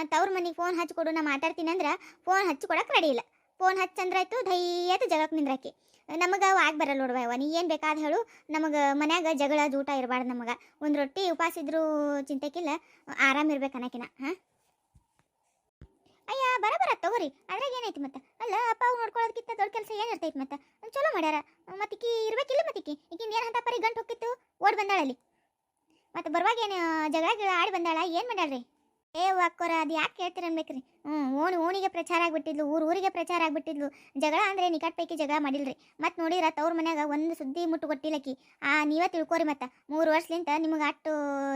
ತವ್ರ ಮನೆಗೆ ಫೋನ್ ಹಚ್ಕೊಡು, ನಾ ಮಾತಾಡ್ತೀನಿ ಅಂದ್ರೆ ಫೋನ್ ಹಚ್ಕೊಡಕ್ಕೆ ರೆಡಿ ಇಲ್ಲ. ಫೋನ್ ಹಚ್ಚಂದ್ರಾಯ್ತು, ಧೈರ್ಯತ ಜಗಳಕ್ಕೆ ನಿಂದ್ರಾಕಿ. ನಮಗೆ ಆಗಿ ಬರಲ್ಲ ನೋಡುವ ನೀ ಏನು ಬೇಕಾದ ಹೇಳು. ನಮಗೆ ಮನ್ಯಾಗ ಜಗಳ ಊಟ ಇರಬಾರ್ದು ನಮಗೆ. ಒಂದು ರೊಟ್ಟಿ ಉಪವಾಸ ಇದ್ರೂ ಚಿಂತೆಕಿಲ್ಲ, ಆರಾಮ ಇರ್ಬೇಕು ಅನ್ನಕಿನ ಹಾಂ? ಅಯ್ಯ, ಬರ ಬರಬರ ತಗೋರಿ, ಅದ್ರಾಗ ಏನೈತಿ ಮತ್ತೆ? ಅಲ್ಲ, ಅಪ್ಪ ಅವ್ರು ನೋಡ್ಕೊಳ್ಳೋದಕ್ಕಿಂತ ದೊಡ್ಡ ಕೆಲಸ ಏನು ಇರ್ತೈತಿ ಮತ್ತೆ? ಚಲೋ ಮಾಡ್ಯಾರ ಮತ್ತಿಕ್ಕಿ ಇರ್ಬೇಕಿಲ್ಲ ಮತ್ತಿಕ್ಕಿ ಈಗಿಂದ ಏನು ಅಂತ ಪರಿ ಗಂಟು ಹೋಗಿತ್ತು ಓಡ್ ಬಂದಾಳಲ್ಲಿ. ಮತ್ತೆ ಬರುವಾಗ ಏನು, ಜಗಳ ಗಿಳ ಆಡಿ ಬಂದಾಳ, ಏನು ಮಾಡ್ಯಾಳ್ರಿ? ಏ ಅಕ್ಕೋರ ಅದು ಯಾಕೆ ಹೇಳ್ತೀರ ಅನ್ಬೇಕ್ರಿ? ಹ್ಞೂ ಓಣಿ ಓಣಿಗೆ ಪ್ರಚಾರ ಆಗಿಬಿಟ್ಟಿದ್ಲು, ಊರು ಊರಿಗೆ ಪ್ರಚಾರ ಆಗಿಬಿಟ್ಟಿದ್ಲು. ಜಗಳ ಅಂದ್ರೆ ನಿಕಟ್ ಪೈಕಿ ಜಗಳ ಮಾಡಿಲ್ರಿ. ಮತ್ತು ನೋಡಿರ ತವ್ರ ಮನ್ಯಾಗ ಒಂದು ಸುದ್ದಿ ಮುಟ್ಟು ಕೊಟ್ಟಿಲ್ಲಕಿ. ಆ, ನೀವೇ ತಿಳ್ಕೊರಿ ಮತ್ತು. ಮೂರು ವರ್ಷಲಿಂತ ನಿಮಗೆ ಅಟ್ಟು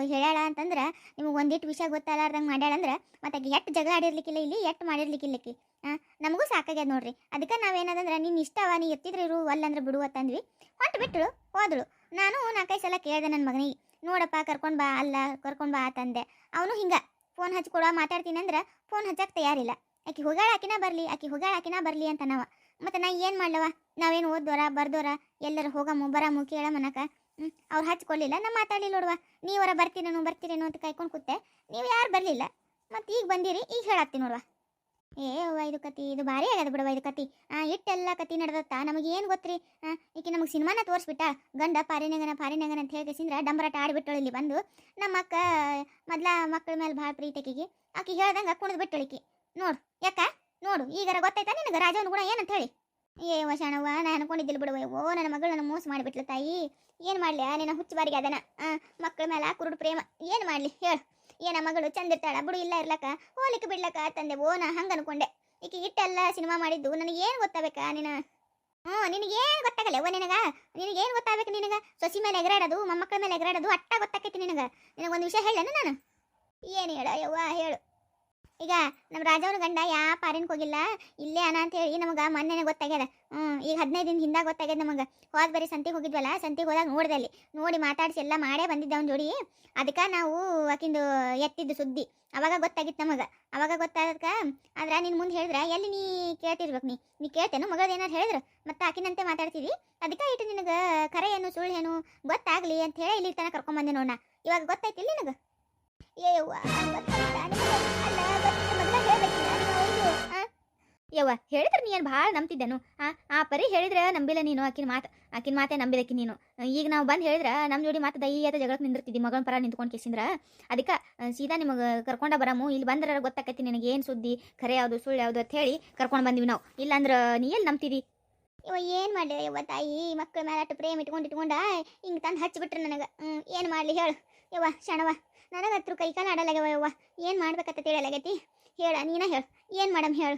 ಹೇಳ್ಯಾಳ ಅಂತಂದ್ರೆ, ನಿಮಗೆ ಒಂದಿಟ್ಟು ವಿಷಯ ಗೊತ್ತಾಲಾರ್ದಂಗೆ ಮಾಡ್ಯಾಳಂದ್ರೆ ಮತ್ತೆ ಆಕಿ ಎಷ್ಟು ಜಗಳ ಆಡಿರ್ಲಿಕ್ಕಿಲ್ಲ ಇಲ್ಲಿ ಎಷ್ಟು ಮಾಡಿರ್ಲಿಕ್ಕಿಲ್ಲಕಿ. ಹಾಂ ನಮಗೂ ಸಾಕಾಗ್ಯದ ನೋಡ್ರಿ. ಅದಕ್ಕೆ ನಾವೇನದಂದ್ರೆ ನಿನ್ನ ಇಷ್ಟವ ನೀ ಎತ್ತಿದ್ರೆ ಇರು ಅಲ್ಲಂದ್ರೆ ಬಿಡು ಅಂತಂದ್ವಿ ಹೊಂಟು ಬಿಟ್ಟಳು ಹೋದಳು ನಾನು ನಾಲ್ಕೈದು ಸಲ ಕೇಳಿದೆ ನನ್ನ ಮಗನಿಗೆ. ನೋಡಪ್ಪ, ಕರ್ಕೊಂಡು ಬಾ, ಅಲ್ಲ, ಕರ್ಕೊಂಡು ಬಾ ತಂದೆ. ಅವನು ಹಿಂಗೆ. ಫೋನ್ ಹಚ್ಕೊಡುವ ಮಾತಾಡ್ತೀನಿ ಅಂದ್ರೆ ಫೋನ್ ಹಚ್ಚಕ್ಕೆ ತಯಾರಿಲ್ಲ. ಆಕೆ ಹೋಗಾಳ ಹಾಕಿನ ಬರಲಿ, ಆಕೆ ಹೋಗಾಳ ಹಾಕಿನ ಬರಲಿ ಅಂತ ನಾವು ಮತ್ತು ನಾ ಏನು ಮಾಡ್ಲವ? ನಾವೇನು ಓದೋರ ಬರ್ದೋರ? ಎಲ್ಲರ ಹೋಗಮು, ಬರಮು ಕೇಳಮನಕ ಹ್ಞೂ ಅವ್ರು ಹಚ್ಕೊಳ್ಳಿಲ್ಲ ನಾ ಮಾತಾಡಲಿಲ್ಲ ನೋಡುವ. ನೀವರ ಬರ್ತೀರೇನು ಬರ್ತೀರೇನು ಅಂತ ಕಾಯ್ಕೊಂಡು ಕೂತೆ, ನೀವು ಯಾರು ಬರಲಿಲ್ಲ. ಮತ್ತು ಈಗ ಬಂದಿರಿ, ಈಗ ಹೇಳತ್ತಿ ನೋಡುವ. ಏ ಅವ್ವ ಇದು ಕತಿ, ಇದು ಭಾರಿ ಆಗ್ಯದ ಬಿಡವ ಇದು ಕತಿ. ಇಟ್ಟೆಲ್ಲ ಕತಿ ನಡೆದತ್ತ ನಮಗೆ ಏನು ಗೊತ್ತ್ರಿ ಈಕೆ ನಮಗೆ ಸಿನಿಮಾನ ತೋರಿಸ್ಬಿಟ್ಟ, ಗಂಡ ಪಾರಿನಗನ ಪಾರಿನಗನ ಅಂತ ಹೇಳ್ಕೇಸಿಂದ್ರ ಡಂಬರಾಟ ಆಡಿಬಿಟ್ಟಳು ಇಲ್ಲಿ ಬಂದು. ನಮ್ಮ ಅಕ್ಕ, ಮೊದ್ಲ ಮಕ್ಕಳ ಮೇಲೆ ಭಾಳ ಪ್ರೀತಿ ಆಕಿಗೆ. ಆಕಿ ಹೇಳ್ದಂಗೆ ಕುಣಿದು ಬಿಟ್ಟಳಿಕಿ ನೋಡು, ಯಾಕ? ನೋಡು, ಈಗಾರ ಗೊತ್ತಾಯ್ತಾ ನಿನಗೆ? ರಾಜವನ ಗುಣ ಏನಂತ ಹೇಳಿ. ಏ ವಶಾಣವ್ವ ನಾ ಅನ್ಕೊಂಡಿದ್ದಿಲ್ಲ ಬಿಡುವ ಓ ನನ್ನ ಮಗಳನ್ನ ಮೋಸ ಮಾಡಿಬಿಟ್ಲು ತಾಯಿ. ಏನು ಮಾಡಲಿ? ನಿನ್ನ ಹುಚ್ಚು ಬಾರಿಗೆ ಅದನ. ಮಕ್ಕಳ ಮೇಲೆ ಕುರುಡು ಪ್ರೇಮ. ಏನು ಮಾಡಲಿ? ಹೇಳು. ಏನ ಮಗಳು ಚಂದ ಇರ್ತಾಳ. ಬಿಡು, ಇಲ್ಲ ಇರ್ಲಕ್ಕ. ಹೋಲಿಕ್ಕೆ ಬಿಡ್ಲಕ್ಕ, ತಂದೆ. ಓ, ನಾ ಹಂಗೆ ಅನ್ಕೊಂಡೆ. ಈಕಿ ಇಟ್ಟೆಲ್ಲ ಸಿನಿಮಾ ಮಾಡಿದ್ದು. ನನಗೆ ಏನು ಗೊತ್ತಾಗಬೇಕಾ ನಿನ್ನ ಹ್ಞೂ, ನಿನಗೇನು ಗೊತ್ತಾಗಲ್ಲ. ಓ ನಿನಗ? ನಿನಗೇನು ಗೊತ್ತಾಗಬೇಕು ನಿನಗ? ಸೊಸಿ ಮೇಲೆ ಎಗರಾಡೋದು, ಮೊಮ್ಮಕ್ಕಳ ಮೇಲೆ ಎಗರಾಡೋದು ಅಟ್ಟ ಗೊತ್ತಾಕೈತಿ ನಿನಗ. ನಿನಗೊಂದು ವಿಷಯ ಹೇಳೇನು ನಾನು? ಏನು ಹೇಳ ಯವ್ವ, ಹೇಳು. ಈಗ ನಮ್ಮ ರಾಜವನ ಗಂಡ ಯಾ ಪಾರಿನ್ಗೆ ಹೋಗಿಲ್ಲ ಇಲ್ಲೇ ಅನ ಅಂತ ಹೇಳಿ ನಮಗೆ ಮೊನ್ನೆನೇ ಗೊತ್ತಾಗ್ಯದ. ಹ್ಞೂ ಈಗ ಹದಿನೈದು ದಿನ ಹಿಂದೆ ಗೊತ್ತಾಗ್ಯದ ನಮಗೆ. ಹೋದ ಬರೀ ಸಂತಿಗೆ ಹೋಗಿದ್ವಲ್ಲ, ಸಂತಿಗೆ ಹೋದಾಗ ನೋಡ್ದೆ ಅಲ್ಲಿ. ನೋಡಿ ಮಾತಾಡಿಸಿ ಎಲ್ಲ ಮಾಡೇ ಬಂದಿದ್ದೆ ಅವ್ನ ಜೋಡಿ. ಅದಕ್ಕೆ ನಾವು ಆಕಿಂದು ಎತ್ತಿದ್ದು ಸುದ್ದಿ. ಅವಾಗ ಗೊತ್ತಾಗಿತ್ತು ನಮಗೆ. ಅವಾಗ ಗೊತ್ತಾದಕ್ಕ ಆದ್ರೆ ನಿನ್ನ ಮುಂದೆ ಹೇಳಿದ್ರೆ, ಎಲ್ಲಿ ನೀ ಕೇಳ್ತಿರ್ಬೇಕು ನೀ? ನೀ ಕೇಳ್ತೇನು? ಮಗಳದ್ದು ಏನಾರು ಹೇಳಿದ್ರು? ಮತ್ತೆ ಆಕಿನಂತೆ ಮಾತಾಡ್ತೀವಿ ಅದಕ್ಕೆ ಇಟ್ಟು ನಿನಗೆ ಕರೆ ಏನು ಸುಳ್ಳು ಏನು ಗೊತ್ತಾಗ್ಲಿ ಅಂತ ಹೇಳಿ ಇಲ್ಲಿ ತನಕ ಕರ್ಕೊಂಬಂದೆ ನೋಡ ಇವಾಗ ಗೊತ್ತಾಯ್ತಿಲ್ಲ ನಿನಗೆ? ಏವ್ವ ಯವ್ವ, ಹೇಳಿದ್ರೆ ನೀ ಏನು ಭಾಳ ನಂಬ್ತಿದ್ದೆನು. ಆ ಆ ಪರಿ ಹೇಳಿದ್ರೆ ನಂಬಿಲ್ಲ ನೀನು ಆಕಿನ ಮಾತು, ಆಕಿನ ಮಾತೆ ನಂಬಿದಕ್ಕಿ ನೀನು. ಈಗ ನಾವು ಬಂದು ಹೇಳಿದ್ರೆ ನಮ್ಮ ಜೋಡಿ ಮಾತು ದೈಯತ ಜಗಳಕ್ಕೆ ನಿಂದಿರ್ತಿದ್ದಿ ಮಗನ ಪರ ನಿಂತ್ಕೊಂಡು ಕೇಸಿಂದ್ರ. ಅದಕ್ಕೆ ಸೀದಾ ನಿಮಗೆ ಕರ್ಕೊಂಡ ಬರಮು. ಇಲ್ಲಿ ಬಂದ್ರೆ ಗೊತ್ತಾಕೈತಿ ನಿನಗೆ ಏನು ಸುದ್ದಿ ಖರೆ ಯಾವುದು, ಸುಳ್ಳು ಯಾವುದು ಅಂತ ಹೇಳಿ ಕರ್ಕೊಂಡು ಬಂದಿವಿ ನಾವು. ಇಲ್ಲಾಂದ್ರೆ ನೀ ಎಲ್ಲಿ ನಂಬ್ತಿದಿ ಇವ ಏನು ಮಾಡಲಿ ಯವ್ವ ತಾಯಿ? ಮಕ್ಕಳ ಮೇಲೆ ಅಷ್ಟು ಪ್ರೇಮ್ ಇಟ್ಕೊಂಡು ಇಟ್ಕೊಂಡ ಹಿಂಗೆ ತಂದು ಹಚ್ಚಿಬಿಟ್ರೆ ನನಗೆ. ಏನು ಮಾಡಲಿ ಹೇಳು. ಯವ್ವ ಶಣವ ನನಗೆ ಹತ್ರ ಕೈ ಕಾಲು ಆಡಲಾಗ್ಯವ ಯವ್ವ. ಏನು ಮಾಡ್ಬೇಕಂತ ತಿಳಿಯಲಾಗೈತಿ ಹೇಳ, ನೀನ ಹೇಳು. ಏನು ಮಾಡಮ್ ಹೇಳು?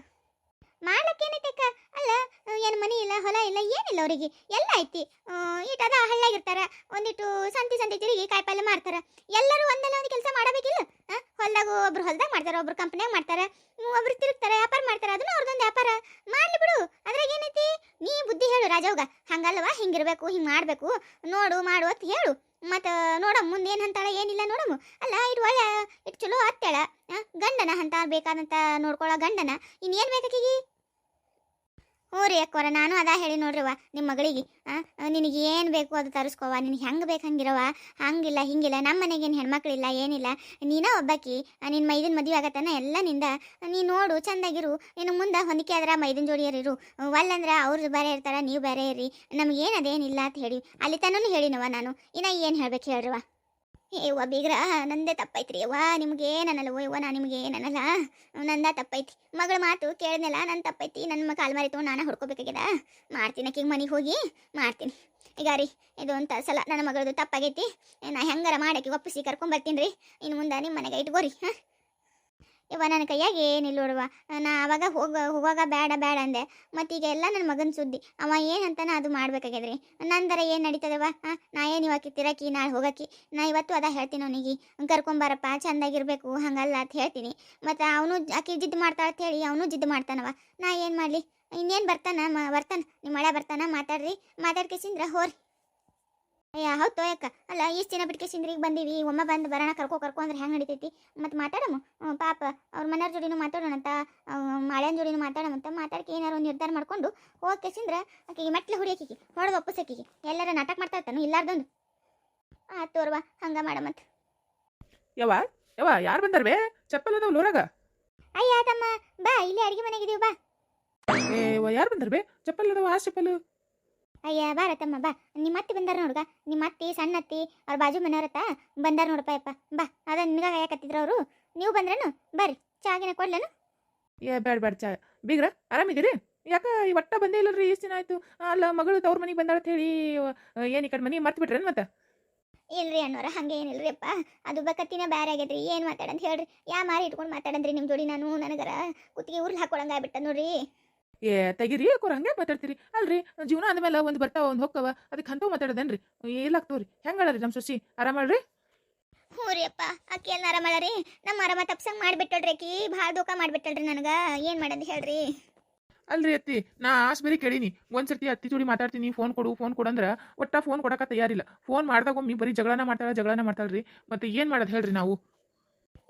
ಮಾಡ್ಲಕ್ಕೇನೈತಕ್ಕ ಅಲ್ಲ, ಏನು ಮನಿ ಇಲ್ಲ, ಹೊಲ ಇಲ್ಲ, ಏನಿಲ್ಲ ಅವರಿಗೆ. ಎಲ್ಲ ಐತಿ. ಇಟ್ಟದ ಹಳ್ಳಾಗಿರ್ತಾರ ಒಂದಿಟ್ಟು ಸಂತಿ ಸಂತಿ ತಿರುಗಿ ಕಾಯಿಪಲ್ಲೆ ಮಾಡ್ತಾರ. ಎಲ್ಲರೂ ಒಂದಲ್ಲ ಒಂದು ಕೆಲಸ ಮಾಡಬೇಕಿಲ್ಲ? ಹೊಲ್ದಾಗ ಒಬ್ರು ಹೊಲ್ದಾಗ ಮಾಡ್ತಾರ, ಒಬ್ರು ಕಂಪ್ನಿಯಾಗ ಮಾಡ್ತಾರ. ಒಬ್ರು ತಿರುಗ್ತಾರೆ, ವ್ಯಾಪಾರ ಮಾಡ್ತಾರ, ಅದನ್ನ ಅವ್ರದೊಂದು ವ್ಯಾಪಾರ. ಮಾಡ್ಲಿ ಬಿಡು. ಅದ್ರಾಗ ಏನೈತಿ? ನೀ ಬುದ್ಧಿ ಹೇಳು ರಾಜವ್ಗ. ಹಂಗಲ್ವಾ? ಹಿಂಗಿರ್ಬೇಕು, ಹಿಂಗೆ ಮಾಡಬೇಕು. ನೋಡು, ಮಾಡು ಅಂತ ಹೇಳು. ಮತ್ತು ಮುಂದೆ ಏನು ಅಂತಾಳ ಏನಿಲ್ಲ ನೋಡಮ್ಮ ಅಲ್ಲ, ಇದು ಒಳ್ಳೆ ಇಟ್ ಚಲೋ ಅತ್ತೇಳ ಗಂಡನ ಅಂತ ಬೇಕಾದಂತ ನೋಡ್ಕೊಳ್ಳೋ ಗಂಡನ. ಇನ್ನೇನು ಬೇಕಾಕಿಗಿ ಹ್ಞೂ ರೀ ನಾನು ಅದ ಹೇಳಿ ನೋಡ್ರಿವ ನಿಮ್ಮ ಮಗಳಿಗೆ. ನಿನಗೆ ಏನು ಬೇಕು ಅದು ತರಿಸ್ಕೋವ ನಿನಗೆ ಹೆಂಗೆ ಬೇಕು ಹಂಗಿರವ ಹಂಗಿಲ್ಲ, ಹಿಂಗಿಲ್ಲ ನಮ್ಮ ಮನೆಗೇನು ಹೆಣ್ಮಕ್ಳಿಲ್ಲ, ಏನಿಲ್ಲ. ನೀನ ಒಬ್ಬಾಕಿ ನಿನ್ನ ಮೈದಿನ ಮದುವೆ ಆಗತ್ತನ ಎಲ್ಲ ನಿಂದ ನೀ ನೋಡು, ಚಂದಾಗಿರು. ಇನ್ನು ಮುಂದೆ ಹೊಂದಿಕೆ ಆದ್ರೆ ಮೈದಿನ ಜೋಡಿಯರಿರು ಒಲ್ಲಂದ್ರೆ ಅವ್ರು ಬೇರೆ ಇರ್ತಾರ, ನೀವು ಬೇರೆ ಇರ್ರಿ ನಮಗೇನು ಅದೇನಿಲ್ಲ ಅಂತ ಹೇಳಿ. ಅಲ್ಲಿ ತನೂ ಹೇಳಿನವ ನಾನು. ಇನ್ನ ಏನು ಹೇಳ್ಬೇಕು ಹೇಳ್ರಿವ ಏವ್ವ ಬೀಗ್ರ, ನಂದೇ ತಪ್ಪೈತ್ರಿ. ಅವ್ವ ನಿಮ್ಗೆ ಏನನ್ನಲ್ಲ? ಯವ್ವ, ನಾ ನಿಮ್ಗೆ ಏನನ್ನಲ್ಲ? ನಂದ ತಪ್ಪೈತಿ. ಮಗಳ ಮಾತು ಕೇಳಿದ್ನಲ್ಲ ನನ್ನ ತಪ್ಪೈತಿ. ನನ್ನ ಕಾಲ್ ಮಾರಿ ತೊಗೊಂಡು ನಾನು ಹೊಡ್ಕೋಬೇಕಾಗ್ಯದ? ಮಾಡ್ತೀನಿ ಆಕಿಗೆ ಮನೆಗೆ ಹೋಗಿ ಮಾಡ್ತೀನಿ. ಈಗ ರೀ, ಇದು ಅಂತ ಸಲ ನನ್ನ ಮಗಳದು ತಪ್ಪಾಗೈತಿ. ನಾ ಹೆಂಗಾರ ಮಾಡಕ್ಕೆ ಒಪ್ಪಿಸಿ ಕರ್ಕೊಂಬರ್ತೀನಿ ರೀ. ಇನ್ನು ಮುಂದೆ ನಿಮ್ಮ ಮನೆಗೆ ಇಟ್ಕೋರಿ ಹಾಂ? ಇವ ನನ್ನ ಕೈಯಾಗ ಏನಿಲ್ಲ ನೋಡುವ. ನಾ ಅವಾಗ ಹೋಗ ಹೋಗಾಗ ಬೇಡ ಬೇಡ ಅಂದೆ. ಮತ್ತೀಗ ಎಲ್ಲ ನನ್ನ ಮಗನ ಸುದ್ದಿ. ಅವ ಏನಂತಾನೆ ಅದು ಮಾಡ್ಬೇಕಾಗ್ಯದ್ರಿ. ನಂದರ ಏನು ನಡೀತದವ? ನಾ ಏನು ಇವಾಗ ತಿರಕಿ ನಾಳೆ ಹೋಗಕಿ? ನಾ ಇವತ್ತು ಅದ ಹೇಳ್ತೀನಿ ಅವನಿಗೆ. ಕರ್ಕೊಂಬಾರಪ್ಪ, ಚಂದಾಗಿರ್ಬೇಕು, ಹಂಗಲ್ಲ ಅಂತ ಹೇಳ್ತೀನಿ. ಮತ್ತು ಅವನು ಆಕೆ ಜಿದ್ದು ಮಾಡ್ತಾಳ ಅಂತ ಹೇಳಿ ಅವನು ಜಿದ್ದು ಮಾಡ್ತಾನವ. ನಾ ಏನು ಮಾಡಲಿ? ಇನ್ನೇನು ಬರ್ತಾನ? ಮ, ಬರ್ತಾನ? ನಿಮ್ಮ ಮಳೆ ಬರ್ತಾನ? ಮಾತಾಡ್ರಿ. ಮಾತಾಡ್ಕೇಸಿಂದ್ರೆ ಹೋರಿ. ಅಯ್ಯ ಹೌದು ತೋಯಕ್ಕ ಅಲ್ಲ ಇಷ್ಟು ದಿನ ಬಿಟ್ಕೆ ಸಿಂದ್ರಿಗೆ ಬಂದೀವಿ ಒಮ್ಮ ಬಂದು ಬರೋಣ ಕರ್ಕೊ ಕರ್ಕೊ ಅಂದ್ರೆ ಹೆಂಗೆ ನಡೀತೈತಿ? ಮತ್ತು ಮಾತಾಡಮ್ಮ ಪಾಪ ಅವ್ರ ಮನೆಯವ್ರ ಜೋಡಿನೂ ಮಾತಾಡೋಣಂತ ಮಾಳ್ಯನ ಜೋಡಿನೂ ಮಾತಾಡಮಂತ ಮಾತಾಡಕ್ಕೆ ಏನಾರು ಒಂದು ನಿರ್ಧಾರ ಮಾಡ್ಕೊಂಡು ಹೋಗ್ಕೇಸಿಂದ್ರ ಆಕೆಗೆ ಮೆಟ್ಲು ಹೊಡಿಯಕಿಗೆ ಹೊಡೆದು ಒಪ್ಪಸಕಿಗೆ ಎಲ್ಲರ ನಾಟಕ ಮಾಡ್ತಾ ಇರ್ತಾನು ಇಲ್ಲಾರ್ದೊಂದು. ಆ ತೋರ್ವ ಹಂಗ ಮಾಡಮಂತ. ಯವ್ವ ಯವ್ವ ಯಾರು ಬಂದಾರ ಬೇ? ಚಪ್ಪಲ್ ಅದಾವ ಊರಾಗ ಅಯ್ಯ ತಮ್ಮ ಬಾ ಇಲ್ಲೇ ಅಡಿಗೆ ಮನೆಗಿದೀವಿ ಬಾ. ಏ ಯಾರು ಬಂದಾರ ಬೇ? ಚಪ್ಪಲ್ ಅದಾವ ಆ ಚಪ್ಪಲ್. ಅಯ್ಯ ಬಾರತಮ್ಮ ಬಾ. ನಿಮ್ಮ ಅತ್ತಿ ಬಂದಾರ ನೋಡ್ಗ? ನಿಮ್ಮ ಅತ್ತಿ ಸಣ್ಣ ಅತ್ತಿ ಅವ್ರ ಬಾಜು ಮನೆಯವ್ರತ್ತ ಬಂದಾರ ನೋಡಪ್ಪ ಯಪ್ಪ. ಬಾ ಅದ ನಿನಗ ಕಾಯಕತ್ತಿದ್ರು ಅವರು. ನೀವು ಬಂದ್ರೇನು? ಬರ್ರಿ ಚಾಗಿನ ಕೊಡ್ಲೇನು? ಏ ಬೇಡ ಬೇಡ ಚಾ. ಬೀಗ್ರ ಆರಾಮಿದ್ದೀರಿ? ಯಾಕ ಈ ಒಟ್ಟ ಬಂದೇ ಇಲ್ಲರಿ ಎಷ್ಟು ದಿನ ಆಯ್ತು? ಅಲ್ಲ ಮಗಳು ತವ್ರ ಮನೆಗೆ ಬಂದಾಳ ಅಂತ ಹೇಳಿ ಏನು ಈ ಕಡೆ ಮನೆ ಮರ್ತು ಬಿಟ್ರೇನು ಮತ್ತೆ? ಇಲ್ರಿ ಅಣ್ಣವ್ರ ಹಂಗೆ ಏನಿಲ್ರಿ ಅಪ್ಪ ಅದು ಬಕತ್ತಿನ ಬ್ಯಾರೆ ಆಗೈತ್ರಿ ಏನು ಮಾತಾಡಂತ ಹೇಳ್ರಿ. ಯಾ ಮಾರಿ ಇಟ್ಕೊಂಡು ಮಾತಾಡಂದ್ರಿ ನಿಮ್ಮ ಜೋಡಿ ನಾನು ನನಗರ. ಕುತ್ತಿಗೆ ಉರ್ಲ್ ಹಾಕೊಳಂಗ ಆಗ್ಬಿಟ್ಟ ನೋಡ್ರಿ. ಏ ತೆಗಿರಿ ಯಾಕೋರ ಹಂಗೆ ಮಾತಾಡ್ತೀರಿ? ಅಲ್ರಿ ಜೀವನ ಅಂದಮೇಲೆ ಒಂದು ಬರ್ತಾವ ಒಂದು ಹೋಗ್ತಾವ ಅದಕ್ಕೆ ಅಂತವ್ ಮಾತಾಡೋದನ್ರಿ? ಏಲಾಗ್ತವ್ರಿ ಹೆಂಗಳ್ರಿ ನಮ್ಮ ಸೊಸಿ? ಆರಾಮಳ್ರಿ ಹ್ಞೂ ರೀ ಅಪ್ಪ. ಆಕೆ ಎಲ್ಲ ಆರಾಮಳರಿ ನಮ್ಮ ಆರಾಮ ತಪ್ಸಂಗ್ ಮಾಡ್ಬಿಟ್ಟಳ್ರಿ ಆಕಿ ಭಾಳ ದೂಕ ಮಾಡ್ಬಿಟ್ಟಳ್ರಿ ನನಗೆ. ಏನು ಮಾಡೋದು ಹೇಳ್ರಿ? ಅಲ್ರಿ ಅತ್ತಿ ನಾ ಆಶ್ ಬರೀ ಕೇಳೀನಿ. ಒಂದ್ಸರ್ತಿ ಅತ್ತಿ ಜೋಡಿ ಮಾತಾಡ್ತೀನಿ ಫೋನ್ ಕೊಡು ಫೋನ್ ಕೊಡು ಅಂದ್ರೆ ಒಟ್ಟ ಫೋನ್ ಕೊಡಕ ತಯಾರಿಲ್ಲ. ಫೋನ್ ಮಾಡ್ದಾಗ ಒಮ್ಮೆ ಬರೀ ಜಗಳನ ಮಾಡ್ತಾಳ ಜಗಳನ ಮಾಡ್ತಾಳ್ರಿ. ಮತ್ತೆ ಏನು ಮಾಡೋದು ಹೇಳ್ರಿ ನಾವು?